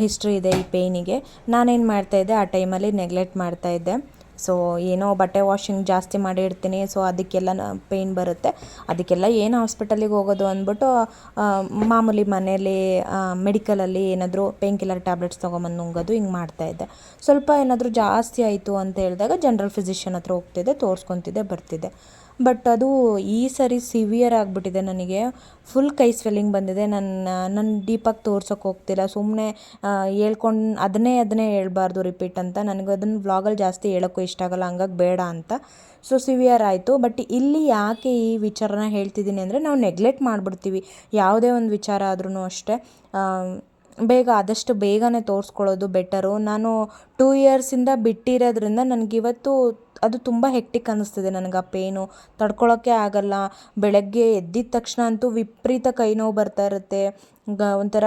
ಹಿಸ್ಟ್ರಿ ಇದೆ ಈ ಪೇಯ್ನಿಗೆ ನಾನೇನು ಮಾಡ್ತಾಯಿದ್ದೆ ಆ ಟೈಮಲ್ಲಿ ನೆಗ್ಲೆಕ್ಟ್ ಮಾಡ್ತಾಯಿದ್ದೆ ಸೊ ಏನೋ ಬಟ್ಟೆ ವಾಷಿಂಗ್ ಜಾಸ್ತಿ ಮಾಡಿರ್ತೀನಿ ಸೊ ಅದಕ್ಕೆಲ್ಲ ಪೇಯ್ನ್ ಬರುತ್ತೆ. ಅದಕ್ಕೆಲ್ಲ ಏನು ಹಾಸ್ಪಿಟಲಿಗೆ ಹೋಗೋದು ಅಂದ್ಬಿಟ್ಟು ಮಾಮೂಲಿ ಮನೇಲಿ ಮೆಡಿಕಲಲ್ಲಿ ಏನಾದರೂ ಪೇಯ್ನ್ ಕಿಲ್ಲರ್ ಟ್ಯಾಬ್ಲೆಟ್ಸ್ ತೊಗೊಂಬಂದು ನುಂಗೋದು ಹಿಂಗೆ ಮಾಡ್ತಾಯಿದ್ದೆ ಸ್ವಲ್ಪ ಏನಾದರೂ ಜಾಸ್ತಿ ಆಯಿತು ಅಂತ ಹೇಳಿದಾಗ ಜನರಲ್ ಫಿಸಿಷಿಯನ್ ಹತ್ರ ಹೋಗ್ತಿದ್ದೆ, ತೋರಿಸ್ಕೊತಿದ್ದೆ, ಬರ್ತಿದ್ದೆ. ಬಟ್ ಅದು ಈ ಸರಿ ಸಿವಿಯರ್ ಆಗಿಬಿಟ್ಟಿದೆ ನನಗೆ. ಫುಲ್ ಕೈ ಸ್ವೆಲ್ಲಿಂಗ್ ಬಂದಿದೆ. ನನ್ನ ನನ್ನ ಡೀಪಾಗಿ ತೋರ್ಸೋಕೆ ಹೋಗ್ತಿಲ್ಲ. ಸುಮ್ಮನೆ ಹೇಳ್ಕೊಂಡು, ಅದನ್ನೇ ಅದನ್ನೇ ಹೇಳ್ಬಾರ್ದು ರಿಪೀಟ್ ಅಂತ. ನನಗೆ ಅದನ್ನು ವ್ಲಾಗಲ್ಲಿ ಜಾಸ್ತಿ ಹೇಳೋಕ್ಕೂ ಇಷ್ಟ ಆಗಲ್ಲ. ಹಂಗಾಗಿ ಬೇಡ ಅಂತ. ಸೊ ಸಿವಿಯರ್ ಆಯಿತು. ಬಟ್ ಇಲ್ಲಿ ಯಾಕೆ ಈ ವಿಚಾರನ ಹೇಳ್ತಿದ್ದೀನಿ ಅಂದರೆ ನಾವು ನೆಗ್ಲೆಕ್ಟ್ ಮಾಡಿಬಿಡ್ತೀವಿ. ಯಾವುದೇ ಒಂದು ವಿಚಾರ ಆದ್ರೂ ಅಷ್ಟೇ. ಬೇಗ, ಆದಷ್ಟು ಬೇಗನೆ ತೋರಿಸ್ಕೊಳ್ಳೋದು ಬೆಟರು ನಾನು ಟೂ ಇಯರ್ಸಿಂದ ಬಿಟ್ಟಿರೋದ್ರಿಂದ ನನಗಿವತ್ತು ಅದು ತುಂಬ ಹೆಕ್ಟಿಕ್ ಅನ್ನಿಸ್ತಿದೆ ನನಗೆ ಆ ಪೇನು ತಡ್ಕೊಳ್ಳೋಕ್ಕೆ ಆಗಲ್ಲ. ಬೆಳಗ್ಗೆ ಎದ್ದಿದ ತಕ್ಷಣ ಅಂತೂ ವಿಪರೀತ ಕೈ ನೋವು ಬರ್ತಾ ಇರುತ್ತೆ. ಗ, ಒಂಥರ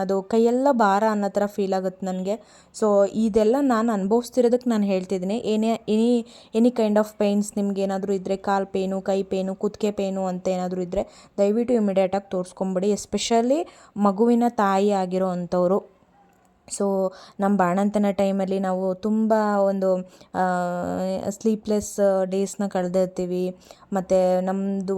ಅದು ಕೈಯೆಲ್ಲ ಭಾರ ಅನ್ನೋ ಥರ ಫೀಲ್ ಆಗುತ್ತೆ ನನಗೆ. ಸೊ ಇದೆಲ್ಲ ನಾನು ಅನುಭವಿಸ್ತಿರೋದಕ್ಕೆ ನಾನು ಹೇಳ್ತಿದ್ದೀನಿ. ಏನೇ any any kind of pains ನಿಮ್ಗೆ ಏನಾದರೂ ಇದ್ದರೆ ಕಾಲು ಪೇನು ಕೈ ಪೇನು ಕುತ್ತಿಗೆ ಪೇನು ಅಂತ ಏನಾದರೂ ಇದ್ದರೆ ದಯವಿಟ್ಟು ಇಮಿಡಿಯೇಟಾಗಿ ತೋರಿಸ್ಕೊಂಬಿಡಿ. ಎಸ್ಪೆಷಲಿ ಮಗುವಿನ ತಾಯಿ ಆಗಿರೋ ಅಂಥವ್ರು. ಸೊ ನಮ್ಮ ಬಾಣಂತನ ಟೈಮಲ್ಲಿ ನಾವು ತುಂಬ ಒಂದು ಸ್ಲೀಪ್ಲೆಸ್ ಡೇಸ್ನ ಕಳೆದಿರ್ತೀವಿ. ಮತ್ತು ನಮ್ಮದು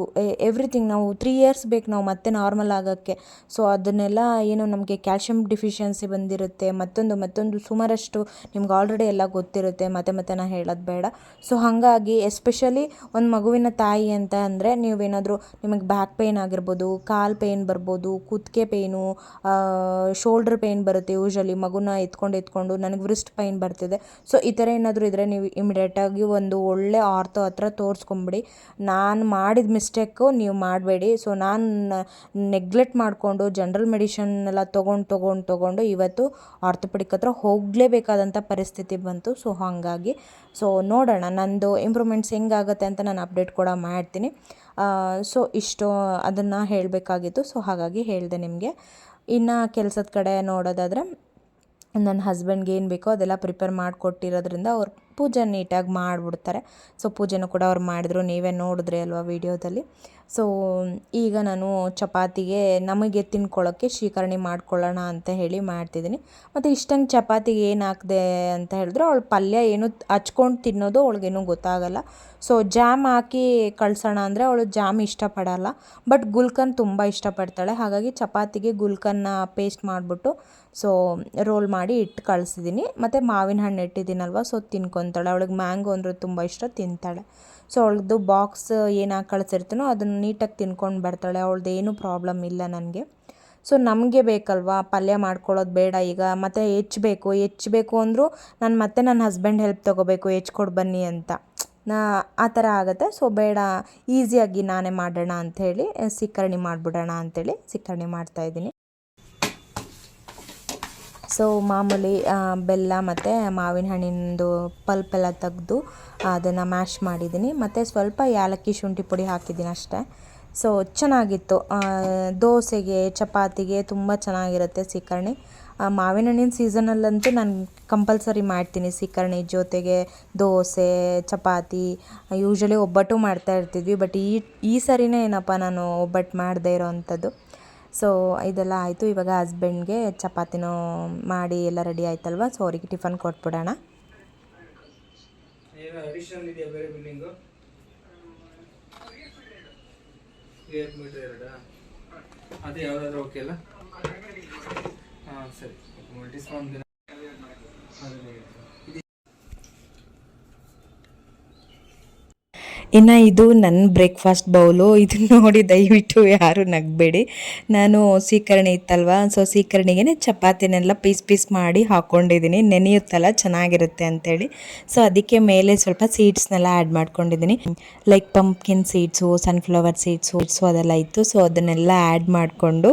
ಎವ್ರಿಥಿಂಗ್ ನಾವು ತ್ರೀ ಇಯರ್ಸ್ ಬೇಕು ನಾವು ಮತ್ತೆ ನಾರ್ಮಲ್ ಆಗೋಕ್ಕೆ. ಸೊ ಅದನ್ನೆಲ್ಲ ಏನು ನಮಗೆ ಕ್ಯಾಲ್ಶಿಯಂ ಡಿಫಿಷಿಯನ್ಸಿ ಬಂದಿರುತ್ತೆ, ಮತ್ತೊಂದು ಮತ್ತೊಂದು ಸುಮಾರಷ್ಟು ನಿಮ್ಗೆ ಆಲ್ರೆಡಿ ಎಲ್ಲ ಗೊತ್ತಿರುತ್ತೆ, ಮತ್ತೆ ಮತ್ತೆ ನಾನು ಹೇಳೋದು ಬೇಡ. ಸೊ ಹಾಗಾಗಿ ಎಸ್ಪೆಷಲಿ ಒಂದು ಮಗುವಿನ ತಾಯಿ ಅಂತ ಅಂದರೆ ನೀವೇನಾದರೂ ನಿಮಗೆ ಬ್ಯಾಕ್ ಪೇಯ್ನ್ ಆಗಿರ್ಬೋದು, ಕಾಲು ಪೇಯ್ನ್ ಬರ್ಬೋದು ಕುತ್ತಿಗೆ ಪೇಯ್ನು ಶೋಲ್ಡ್ರ್ ಪೇಯ್ನ್ ಬರುತ್ತೆ ಯೂಶಲಿ ಮಗುನ ಎತ್ಕೊಂಡು ಎತ್ಕೊಂಡು ನನಗೆ ವ್ರಿಸ್ಟ್ ಪೈನ್ ಬರ್ತಿದೆ. ಸೊ ಈ ಥರ ಏನಾದರೂ ಇದ್ದರೆ ನೀವು ಇಮಿಡಿಯೇಟಾಗಿ ಒಂದು ಒಳ್ಳೆ ಆರ್ಥೋ ಹತ್ರ ತೋರಿಸ್ಕೊಂಬಿಡಿ. ನಾನು ಮಾಡಿದ ಮಿಸ್ಟೇಕು ನೀವು ಮಾಡಬೇಡಿ. ಸೊ ನಾನು ನೆಗ್ಲೆಕ್ಟ್ ಮಾಡಿಕೊಂಡು ಜನರಲ್ ಮೆಡಿಷನ್ ಎಲ್ಲ ತೊಗೊಂಡು ತೊಗೊಂಡು ತೊಗೊಂಡು ಇವತ್ತು ಆರ್ಥೋಪೆಡಿಕ್ ಹತ್ರ ಹೋಗಲೇಬೇಕಾದಂಥ ಪರಿಸ್ಥಿತಿ ಬಂತು. ಸೊ ಹಾಗಾಗಿ ಸೊ ನೋಡೋಣ ನಂದು ಇಂಪ್ರೂವ್ಮೆಂಟ್ಸ್ ಹೆಂಗಾಗುತ್ತೆ ಅಂತ ನಾನು ಅಪ್ಡೇಟ್ ಕೂಡ ಮಾಡ್ತೀನಿ. ಸೊ ಇಷ್ಟು ಅದನ್ನು ಹೇಳಬೇಕಾಗಿತ್ತು. ಸೊ ಹಾಗಾಗಿ ಹೇಳಿದೆ ನಿಮಗೆ. ಇನ್ನು ಕೆಲಸದ ಕಡೆ ನೋಡೋದಾದರೆ ನನ್ನ ಹಸ್ಬೆಂಡ್ಗೆ ಏನು ಬೇಕೋ ಅದೆಲ್ಲ ಪ್ರಿಪೇರ್ ಮಾಡಿಕೊಟ್ಟಿರೋದ್ರಿಂದ ಅವ್ರು ಪೂಜೆ ನೀಟಾಗಿ ಮಾಡಿಬಿಡ್ತಾರೆ. ಸೊ ಪೂಜೆನೂ ಕೂಡ ಅವ್ರು ಮಾಡಿದ್ರು. ನೀವೇ ನೋಡಿದ್ರಿ ಅಲ್ವಾ ವೀಡಿಯೋದಲ್ಲಿ ಸೊ ಈಗ ನಾನು ಚಪಾತಿಗೆ ನಮಗೆ ತಿನ್ಕೊಳ್ಳೋಕ್ಕೆ ಶ್ರೀಕರಣಿ ಮಾಡ್ಕೊಳ್ಳೋಣ ಅಂತ ಹೇಳಿ ಮಾಡ್ತಿದ್ದೀನಿ. ಮತ್ತು ಇಷ್ಟಂಗೆ ಚಪಾತಿಗೆ ಏನು ಹಾಕಿದೆ ಅಂತ ಹೇಳಿದ್ರೆ ಅವಳು ಪಲ್ಯ ಏನು ಹಚ್ಕೊಂಡು ತಿನ್ನೋದು ಅವಳಿಗೇನು ಗೊತ್ತಾಗಲ್ಲ. ಸೊ ಜಾಮ್ ಹಾಕಿ ಕಳ್ಸೋಣ ಅಂದರೆ ಅವಳು ಜಾಮ್ ಇಷ್ಟಪಡಲ್ಲ. ಬಟ್ ಗುಲ್ಕನ್ ತುಂಬ ಇಷ್ಟಪಡ್ತಾಳೆ. ಹಾಗಾಗಿ ಚಪಾತಿಗೆ ಗುಲ್ಕನ್ನ ಪೇಸ್ಟ್ ಮಾಡಿಬಿಟ್ಟು ಸೊ ರೋಲ್ ಮಾಡಿ ಇಟ್ಟು ಕಳಿಸಿದ್ದೀನಿ ಮತ್ತು ಮಾವಿನ ಹಣ್ಣು ಇಟ್ಟಿದ್ದೀನಲ್ವ ಸೊ ತಿನ್ಕೊತಾಳೆ. ಅವಳಿಗೆ ಮ್ಯಾಂಗೋ ಅಂದರೆ ತುಂಬ ಇಷ್ಟ, ತಿಂತಾಳೆ. ಸೊ ಅವಳದ್ದು ಬಾಕ್ಸ್ ಏನು ಕಳಿಸಿರ್ತೀನೋ ಅದನ್ನು ನೀಟಾಗಿ ತಿನ್ಕೊಂಡು ಬರ್ತಾಳೆ. ಅವಳದ್ದು ಏನೂ ಪ್ರಾಬ್ಲಮ್ ಇಲ್ಲ ನನಗೆ. ಸೊ ನಮಗೆ ಬೇಕಲ್ವಾ? ಪಲ್ಯ ಮಾಡ್ಕೊಳ್ಳೋದು ಬೇಡ ಈಗ. ಮತ್ತು ಹೆಚ್ಚಬೇಕು ಹೆಚ್ಚಬೇಕು ಅಂದರೂ ನಾನು ಮತ್ತೆ ನನ್ನ ಹಸ್ಬೆಂಡ್ ಹೆಲ್ಪ್ ತೊಗೋಬೇಕು. ಹೆಚ್ಕೊಡು ಬನ್ನಿ ಅಂತ. ನಾ ಆ ಥರ ಆಗುತ್ತೆ. ಸೊ ಬೇಡ. ಈಸಿಯಾಗಿ ನಾನೇ ಮಾಡೋಣ ಅಂಥೇಳಿ ಸಿಕ್ಕರಣೆ ಮಾಡಿಬಿಡೋಣ ಅಂಥೇಳಿ ಸಿಕ್ಕರಣೆ ಮಾಡ್ತಾಯಿದ್ದೀನಿ ಸೊ ಮಾಮೂಲಿ ಬೆಲ್ಲ ಮತ್ತು ಮಾವಿನ ಹಣ್ಣಿನದು ಪಲ್ಪ್ ಎಲ್ಲ ತೆಗೆದು ಅದನ್ನು ಮ್ಯಾಶ್ ಮಾಡಿದ್ದೀನಿ. ಮತ್ತು ಸ್ವಲ್ಪ ಏಲಕ್ಕಿ ಶುಂಠಿ ಪುಡಿ ಹಾಕಿದ್ದೀನಿ ಅಷ್ಟೇ. ಸೊ ಚೆನ್ನಾಗಿತ್ತು. ದೋಸೆಗೆ, ಚಪಾತಿಗೆ ತುಂಬ ಚೆನ್ನಾಗಿರುತ್ತೆ ಸೀಕರ್ಣಿ. ಮಾವಿನ ಹಣ್ಣಿನ ಸೀಸನಲ್ಲಂತೂ ನಾನು ಕಂಪಲ್ಸರಿ ಮಾಡ್ತೀನಿ ಸೀಕರ್ಣಿ ಜೊತೆಗೆ ದೋಸೆ, ಚಪಾತಿ ಯೂಶ್ವಲಿ ಒಬ್ಬಟ್ಟು ಮಾಡ್ತಾ ಇರ್ತಿದ್ವಿ. ಬಟ್ ಈ ಈ ಸರಿನೇ ಏನಪ್ಪ ನಾನು ಒಬ್ಬಟ್ಟು ಮಾಡದೇ ಇರೋ ಸೊ ಇದೆಲ್ಲ ಆಯಿತು. ಇವಾಗ ಹಸ್ಬೆಂಡ್ಗೆ ಚಪಾತಿನೂ ಮಾಡಿ ಎಲ್ಲ ರೆಡಿ ಆಯ್ತಲ್ವ? ಸೊ ಅವರಿಗೆ ಟಿಫನ್ ಕೊಟ್ಬಿಡೋಣ. ಓಕೆ ಹಾಂ, ಸರಿ. ಮಲ್ಟಿಸ್ಕೊಂಡು ದಿನ ಅದನ್ನೇ ಇದು ಇನ್ನು ಇದು ನನ್ನ ಬ್ರೇಕ್ಫಾಸ್ಟ್ ಬೌಲು ಇದನ್ನ ನೋಡಿ ದಯವಿಟ್ಟು ಯಾರು ನಗಬೇಡಿ. ನಾನು ಸೀಕರಣೆ ಇತ್ತಲ್ವ? ಸೊ ಸೀಕರಣೆಗೆ ಚಪಾತಿನೆಲ್ಲ ಪೀಸ್ ಪೀಸ್ ಮಾಡಿ ಹಾಕ್ಕೊಂಡಿದ್ದೀನಿ ನೆನೆಯುತ್ತಲ್ಲ, ಚೆನ್ನಾಗಿರುತ್ತೆ ಅಂತೇಳಿ. ಸೊ ಅದಕ್ಕೆ ಮೇಲೆ ಸ್ವಲ್ಪ ಸೀಡ್ಸ್ನೆಲ್ಲ ಆ್ಯಡ್ ಮಾಡ್ಕೊಂಡಿದ್ದೀನಿ like pumpkin seeds sunflower seeds so ಅದೆಲ್ಲ ಇತ್ತು. ಸೊ ಅದನ್ನೆಲ್ಲ ಆ್ಯಡ್ ಮಾಡಿಕೊಂಡು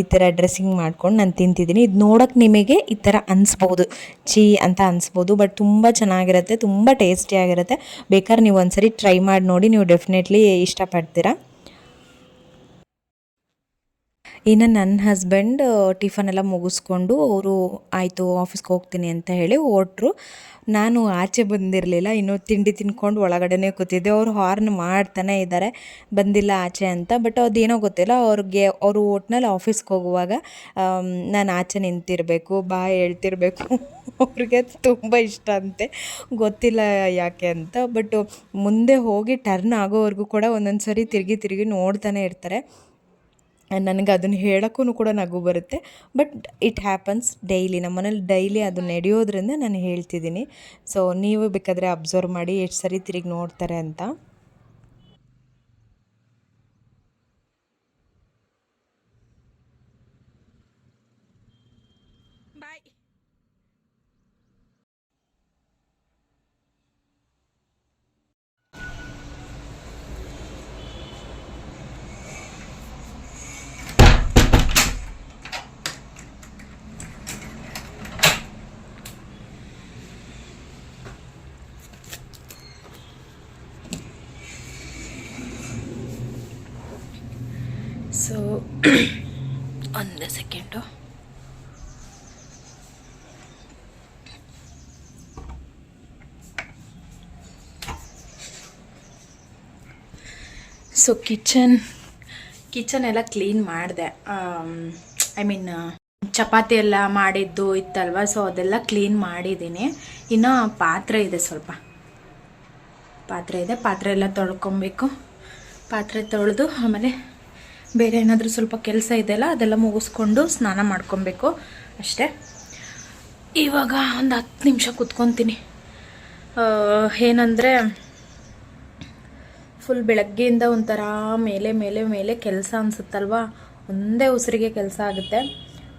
ಈ ಥರ ಡ್ರೆಸ್ಸಿಂಗ್ ಮಾಡ್ಕೊಂಡು ನಾನು ತಿಂತಿದ್ದೀನಿ ಇದು ನೋಡೋಕೆ ನಿಮಗೆ ಈ ಥರ ಅನಿಸ್ಬೋದು. ಚೀ ಅಂತ ಅನಿಸ್ಬೋದು ಬಟ್ ತುಂಬ ಚೆನ್ನಾಗಿರುತ್ತೆ, ತುಂಬ ಟೇಸ್ಟಿಯಾಗಿರುತ್ತೆ ಬೇಕಾದ್ರೆ ನೀವು ಒಂದ್ಸರಿ ಟ್ರೈ ಮಾಡಿ ನೋಡಿ ನೀವು ಡೆಫಿನೆಟ್ಲಿ ಇಷ್ಟಪಡ್ತೀರಾ. ಇನ್ನು ನನ್ನ ಹಸ್ಬೆಂಡ್ ಟಿಫನ್ ಎಲ್ಲ ಮುಗಿಸ್ಕೊಂಡು ಅವರು, ಆಯಿತು ಆಫೀಸ್ಗೆ ಹೋಗ್ತೀನಿ ಅಂತ ಹೇಳಿ ಹೊರಟ್ರು. ನಾನು ಆಚೆ ಬಂದಿರಲಿಲ್ಲ. ಇನ್ನು ತಿಂಡಿ ತಿನ್ಕೊಂಡು ಒಳಗಡೆನೇ ಕೂತಿದ್ದೆ. ಅವ್ರು ಹಾರ್ನ್ ಮಾಡ್ತಾನೆ ಇದ್ದಾರೆ. ಬಂದಿಲ್ಲ ಆಚೆ ಅಂತ. ಬಟ್ ಅದೇನೋ ಗೊತ್ತಿಲ್ಲ. ಅವ್ರಿಗೆ, ಅವರು ಒಟ್ನಲ್ಲಿ ಆಫೀಸ್ಗೆ ಹೋಗುವಾಗ ನಾನು ಆಚೆ ನಿಂತಿರಬೇಕು, ಬಾ ಹೇಳ್ತಿರ್ಬೇಕು. ಅವ್ರಿಗೆ ತುಂಬ ಇಷ್ಟ ಅಂತೆ. ಗೊತ್ತಿಲ್ಲ ಯಾಕೆ ಅಂತ. ಬಟ್ ಮುಂದೆ ಹೋಗಿ ಟರ್ನ್ ಆಗೋವರೆಗೂ ಕೂಡ ಒಂದೊಂದು ಸರಿ ತಿರುಗಿ ತಿರುಗಿ ನೋಡ್ತಾನೆ ಇರ್ತಾರೆ. ನನಗೆ ಅದನ್ನು ಹೇಳೋಕ್ಕೂ ಕೂಡ ನಗು ಬರುತ್ತೆ. ಬಟ್ ಇಟ್ ಹ್ಯಾಪನ್ಸ್ ಡೈಲಿ ನಮ್ಮ ಮನೇಲಿ ಡೈಲಿ ಅದು ನಡೆಯೋದ್ರಿಂದ ನಾನು ಹೇಳ್ತಿದ್ದೀನಿ. ಸೊ ನೀವು ಬೇಕಾದರೆ ಅಬ್ಸರ್ವ್ ಮಾಡಿ, ಎಷ್ಟು ಸರಿ ತಿರುಗಿ ನೋಡ್ತಾರೆ ಅಂತ. ಸೊ ಒಂದು ಸೆಕೆಂಡು ಸೊ ಕಿಚನ್ ಕಿಚನ್ ಎಲ್ಲ ಕ್ಲೀನ್ ಮಾಡಿದೆ. ಐ ಮೀನ್ ಚಪಾತಿ ಎಲ್ಲ ಮಾಡಿದ್ದು ಇತ್ತಲ್ವ ಸೊ ಅದೆಲ್ಲ ಕ್ಲೀನ್ ಮಾಡಿದ್ದೀನಿ. ಇನ್ನು ಪಾತ್ರೆ ಇದೆ ಸ್ವಲ್ಪ. ಪಾತ್ರೆ ಇದೆ, ಪಾತ್ರೆ ಎಲ್ಲ ತೊಳ್ಕೊಬೇಕು. ಪಾತ್ರೆ ತೊಳೆದು ಆಮೇಲೆ ಬೇರೆ ಏನಾದರೂ ಸ್ವಲ್ಪ ಕೆಲಸ ಇದೆಯಲ್ಲ, ಅದೆಲ್ಲ ಮುಗಿಸ್ಕೊಂಡು ಸ್ನಾನ ಮಾಡ್ಕೊಬೇಕು. ಅಷ್ಟೇ. ಇವಾಗ ಒಂದು ಹತ್ತು ನಿಮಿಷ ಕುತ್ಕೊತೀನಿ. ಏನಂದರೆ ಫುಲ್ ಬೆಳಗ್ಗೆಯಿಂದ ಒಂಥರ ಮೇಲೆ ಮೇಲೆ ಮೇಲೆ ಕೆಲಸ ಅನಿಸುತ್ತಲ್ವಾ? ಒಂದೇ ಉಸಿರಿಗೆ ಕೆಲಸ ಆಗುತ್ತೆ.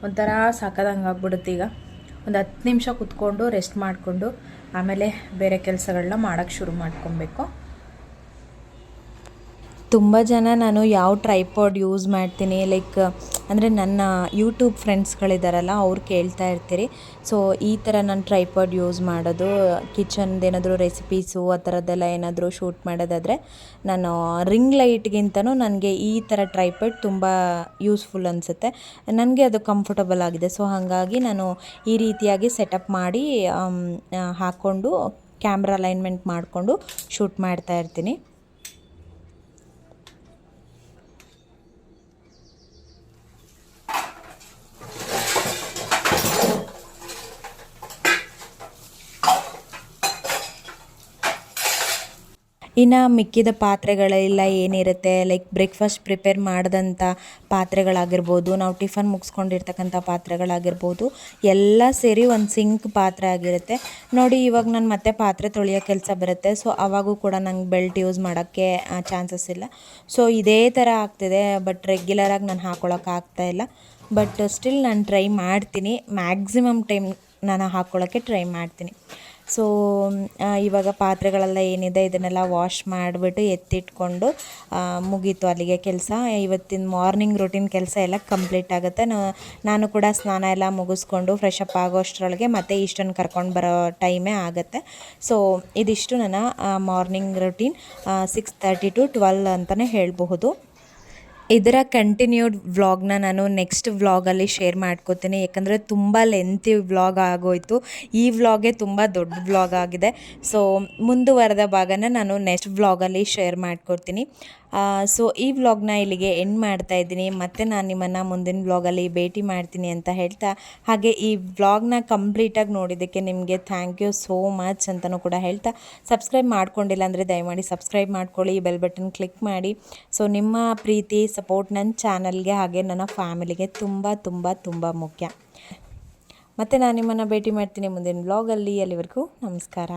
ಒಂಥರ ಸಾಕದಂಗೆ ಆಗ್ಬಿಡುತ್ತೆ ಈಗ. ಒಂದು ಹತ್ತು ನಿಮಿಷ ಕುತ್ಕೊಂಡು ರೆಸ್ಟ್ ಮಾಡಿಕೊಂಡು, ಆಮೇಲೆ ಬೇರೆ ಕೆಲಸಗಳನ್ನ ಮಾಡೋಕ್ಕೆ ಶುರು ಮಾಡ್ಕೊಬೇಕು. ತುಂಬ ಜನ ನಾನು ಯಾವ ಟ್ರೈಪಾಡ್ ಯೂಸ್ ಮಾಡ್ತೀನಿ ಲೈಕ್ ಅಂದರೆ ನನ್ನ ಯೂಟ್ಯೂಬ್ ಫ್ರೆಂಡ್ಸ್ಗಳಿದ್ದಾರಲ್ಲ ಅವ್ರು ಕೇಳ್ತಾ ಇರ್ತೀರಿ. ಸೊ ಈ ಥರ ನಾನು ಟ್ರೈಪಾಡ್ ಯೂಸ್ ಮಾಡೋದು ಕಿಚನ್ದು ಏನಾದರೂ ರೆಸಿಪೀಸು ಆ ಥರದ್ದೆಲ್ಲ ಏನಾದರೂ ಶೂಟ್ ಮಾಡೋದಾದರೆ, ನಾನು ರಿಂಗ್ ಲೈಟ್ಗಿಂತನೂ ನನಗೆ ಈ ಥರ ಟ್ರೈಪಾಡ್ ತುಂಬ ಯೂಸ್ಫುಲ್ ಅನಿಸುತ್ತೆ. ನನಗೆ ಅದು ಕಂಫರ್ಟಬಲ್ ಆಗಿದೆ. ಸೊ ಹಾಗಾಗಿ ನಾನು ಈ ರೀತಿಯಾಗಿ ಸೆಟಪ್ ಮಾಡಿ ಹಾಕ್ಕೊಂಡು ಕ್ಯಾಮ್ರಾ ಅಲೈನ್ಮೆಂಟ್ ಮಾಡಿಕೊಂಡು ಶೂಟ್ ಮಾಡ್ತಾ ಇರ್ತೀನಿ. ಇನ್ನು ಮಿಕ್ಕಿದ ಪಾತ್ರೆಗಳೆಲ್ಲ ಏನಿರುತ್ತೆ? ಲೈಕ್ ಬ್ರೇಕ್ಫಾಸ್ಟ್ ಪ್ರಿಪೇರ್ ಮಾಡಿದಂಥ ಪಾತ್ರೆಗಳಾಗಿರ್ಬೋದು, ನಾವು ಟಿಫನ್ ಮುಗಿಸ್ಕೊಂಡಿರ್ತಕ್ಕಂಥ ಪಾತ್ರೆಗಳಾಗಿರ್ಬೋದು, ಎಲ್ಲ ಸೇರಿ ಒಂದು ಸಿಂಕ್ ಪಾತ್ರೆ ಆಗಿರುತ್ತೆ. ನೋಡಿ, ಇವಾಗ ನಾನು ಮತ್ತೆ ಪಾತ್ರೆ ತೊಳೆಯೋ ಕೆಲಸ ಬರುತ್ತೆ ಸೊ ಅವಾಗೂ ಕೂಡ ನಂಗೆ ಬೆಲ್ಟ್ ಯೂಸ್ ಮಾಡೋಕ್ಕೆ ಚಾನ್ಸಸ್ ಇಲ್ಲ. ಸೊ ಇದೇ ಥರ ಆಗ್ತಿದೆ ಬಟ್ ರೆಗ್ಯುಲರಾಗಿ ನಾನು ಹಾಕ್ಕೊಳಕ್ಕೆ ಇಲ್ಲ. ಬಟ್ ಸ್ಟಿಲ್ ನಾನು ಟ್ರೈ ಮಾಡ್ತೀನಿ. ಮ್ಯಾಕ್ಸಿಮಮ್ ಟೈಮ್ ನಾನು ಹಾಕ್ಕೊಳ್ಳೋಕ್ಕೆ ಟ್ರೈ ಮಾಡ್ತೀನಿ. ಸೊ ಇವಾಗ ಪಾತ್ರೆಗಳೆಲ್ಲ ಏನಿದೆ, ಇದನ್ನೆಲ್ಲ ವಾಶ್ ಮಾಡಿಬಿಟ್ಟು ಎತ್ತಿಟ್ಕೊಂಡು ಮುಗೀತು ಅಲ್ಲಿಗೆ ಕೆಲಸ. ಇವತ್ತಿನ ಮಾರ್ನಿಂಗ್ ರೂಟೀನ್ ಕೆಲಸ ಎಲ್ಲ ಕಂಪ್ಲೀಟ್ ಆಗುತ್ತೆ. ನಾನು ಕೂಡ ಸ್ನಾನ ಎಲ್ಲ ಮುಗಿಸ್ಕೊಂಡು ಫ್ರೆಶ್ ಅಪ್ ಆಗೋಷ್ಟರೊಳಗೆ ಮತ್ತೆ ಇಷ್ಟನ್ನು ಕರ್ಕೊಂಡು ಬರೋ ಟೈಮೇ ಆಗುತ್ತೆ. ಸೊ ಇದಿಷ್ಟು ನನ್ನ morning routine six thirty to twelve ಅಂತಲೇ ಹೇಳಬಹುದು. ಇದರ ಕಂಟಿನ್ಯೂಡ್ ವ್ಲಾಗ್ನ ನಾನು ನೆಕ್ಸ್ಟ್ ವ್ಲಾಗಲ್ಲಿ ಶೇರ್ ಮಾಡ್ಕೋತೀನಿ. ಯಾಕಂದರೆ ತುಂಬ ಲೆಂತಿ ವ್ಲಾಗ್ ಆಗೋಯ್ತು. ಈ ವ್ಲಾಗೆ ತುಂಬ ದೊಡ್ಡ ವ್ಲಾಗ್ ಆಗಿದೆ. ಸೊ ಮುಂದುವರೆದ ಭಾಗನ ನಾನು ನೆಕ್ಸ್ಟ್ ವ್ಲಾಗಲ್ಲಿ ಶೇರ್ ಮಾಡ್ಕೊಡ್ತೀನಿ. ಸೊ ಈ ವ್ಲಾಗ್ನ ಇಲ್ಲಿಗೆ ಎಂಡ್ ಮಾಡ್ತಾ ಇದ್ದೀನಿ. ಮತ್ತೆ ನಾನು ನಿಮ್ಮನ್ನು ಮುಂದಿನ ವ್ಲಾಗಲ್ಲಿ ಭೇಟಿ ಮಾಡ್ತೀನಿ ಅಂತ ಹೇಳ್ತಾ, ಹಾಗೆ ಈ ವ್ಲಾಗ್ನ ಕಂಪ್ಲೀಟಾಗಿ ನೋಡಿದ್ದಕ್ಕೆ ನಿಮಗೆ ಥ್ಯಾಂಕ್ ಯು ಸೋ ಮಚ್ ಅಂತಲೂ ಕೂಡ ಹೇಳ್ತಾ ಸಬ್ಸ್ಕ್ರೈಬ್ ಮಾಡ್ಕೊಂಡಿಲ್ಲ ಅಂದರೆ ದಯಮಾಡಿ ಸಬ್ಸ್ಕ್ರೈಬ್ ಮಾಡ್ಕೊಳ್ಳಿ. ಬೆಲ್ ಬಟನ್ ಕ್ಲಿಕ್ ಮಾಡಿ. ಸೊ ನಿಮ್ಮ ಪ್ರೀತಿ ಸಪೋರ್ಟ್ ನನ್ನ ಚಾನಲ್ಗೆ ಹಾಗೆ ನನ್ನ ಫ್ಯಾಮಿಲಿಗೆ ತುಂಬ ತುಂಬ ತುಂಬ ಮುಖ್ಯ. ಮತ್ತು ನಾನು ನಿಮ್ಮನ್ನು ಭೇಟಿ ಮಾಡ್ತೀನಿ ಮುಂದಿನ ವ್ಲಾಗಲ್ಲಿ ಅಲ್ಲಿವರೆಗೂ ನಮಸ್ಕಾರ.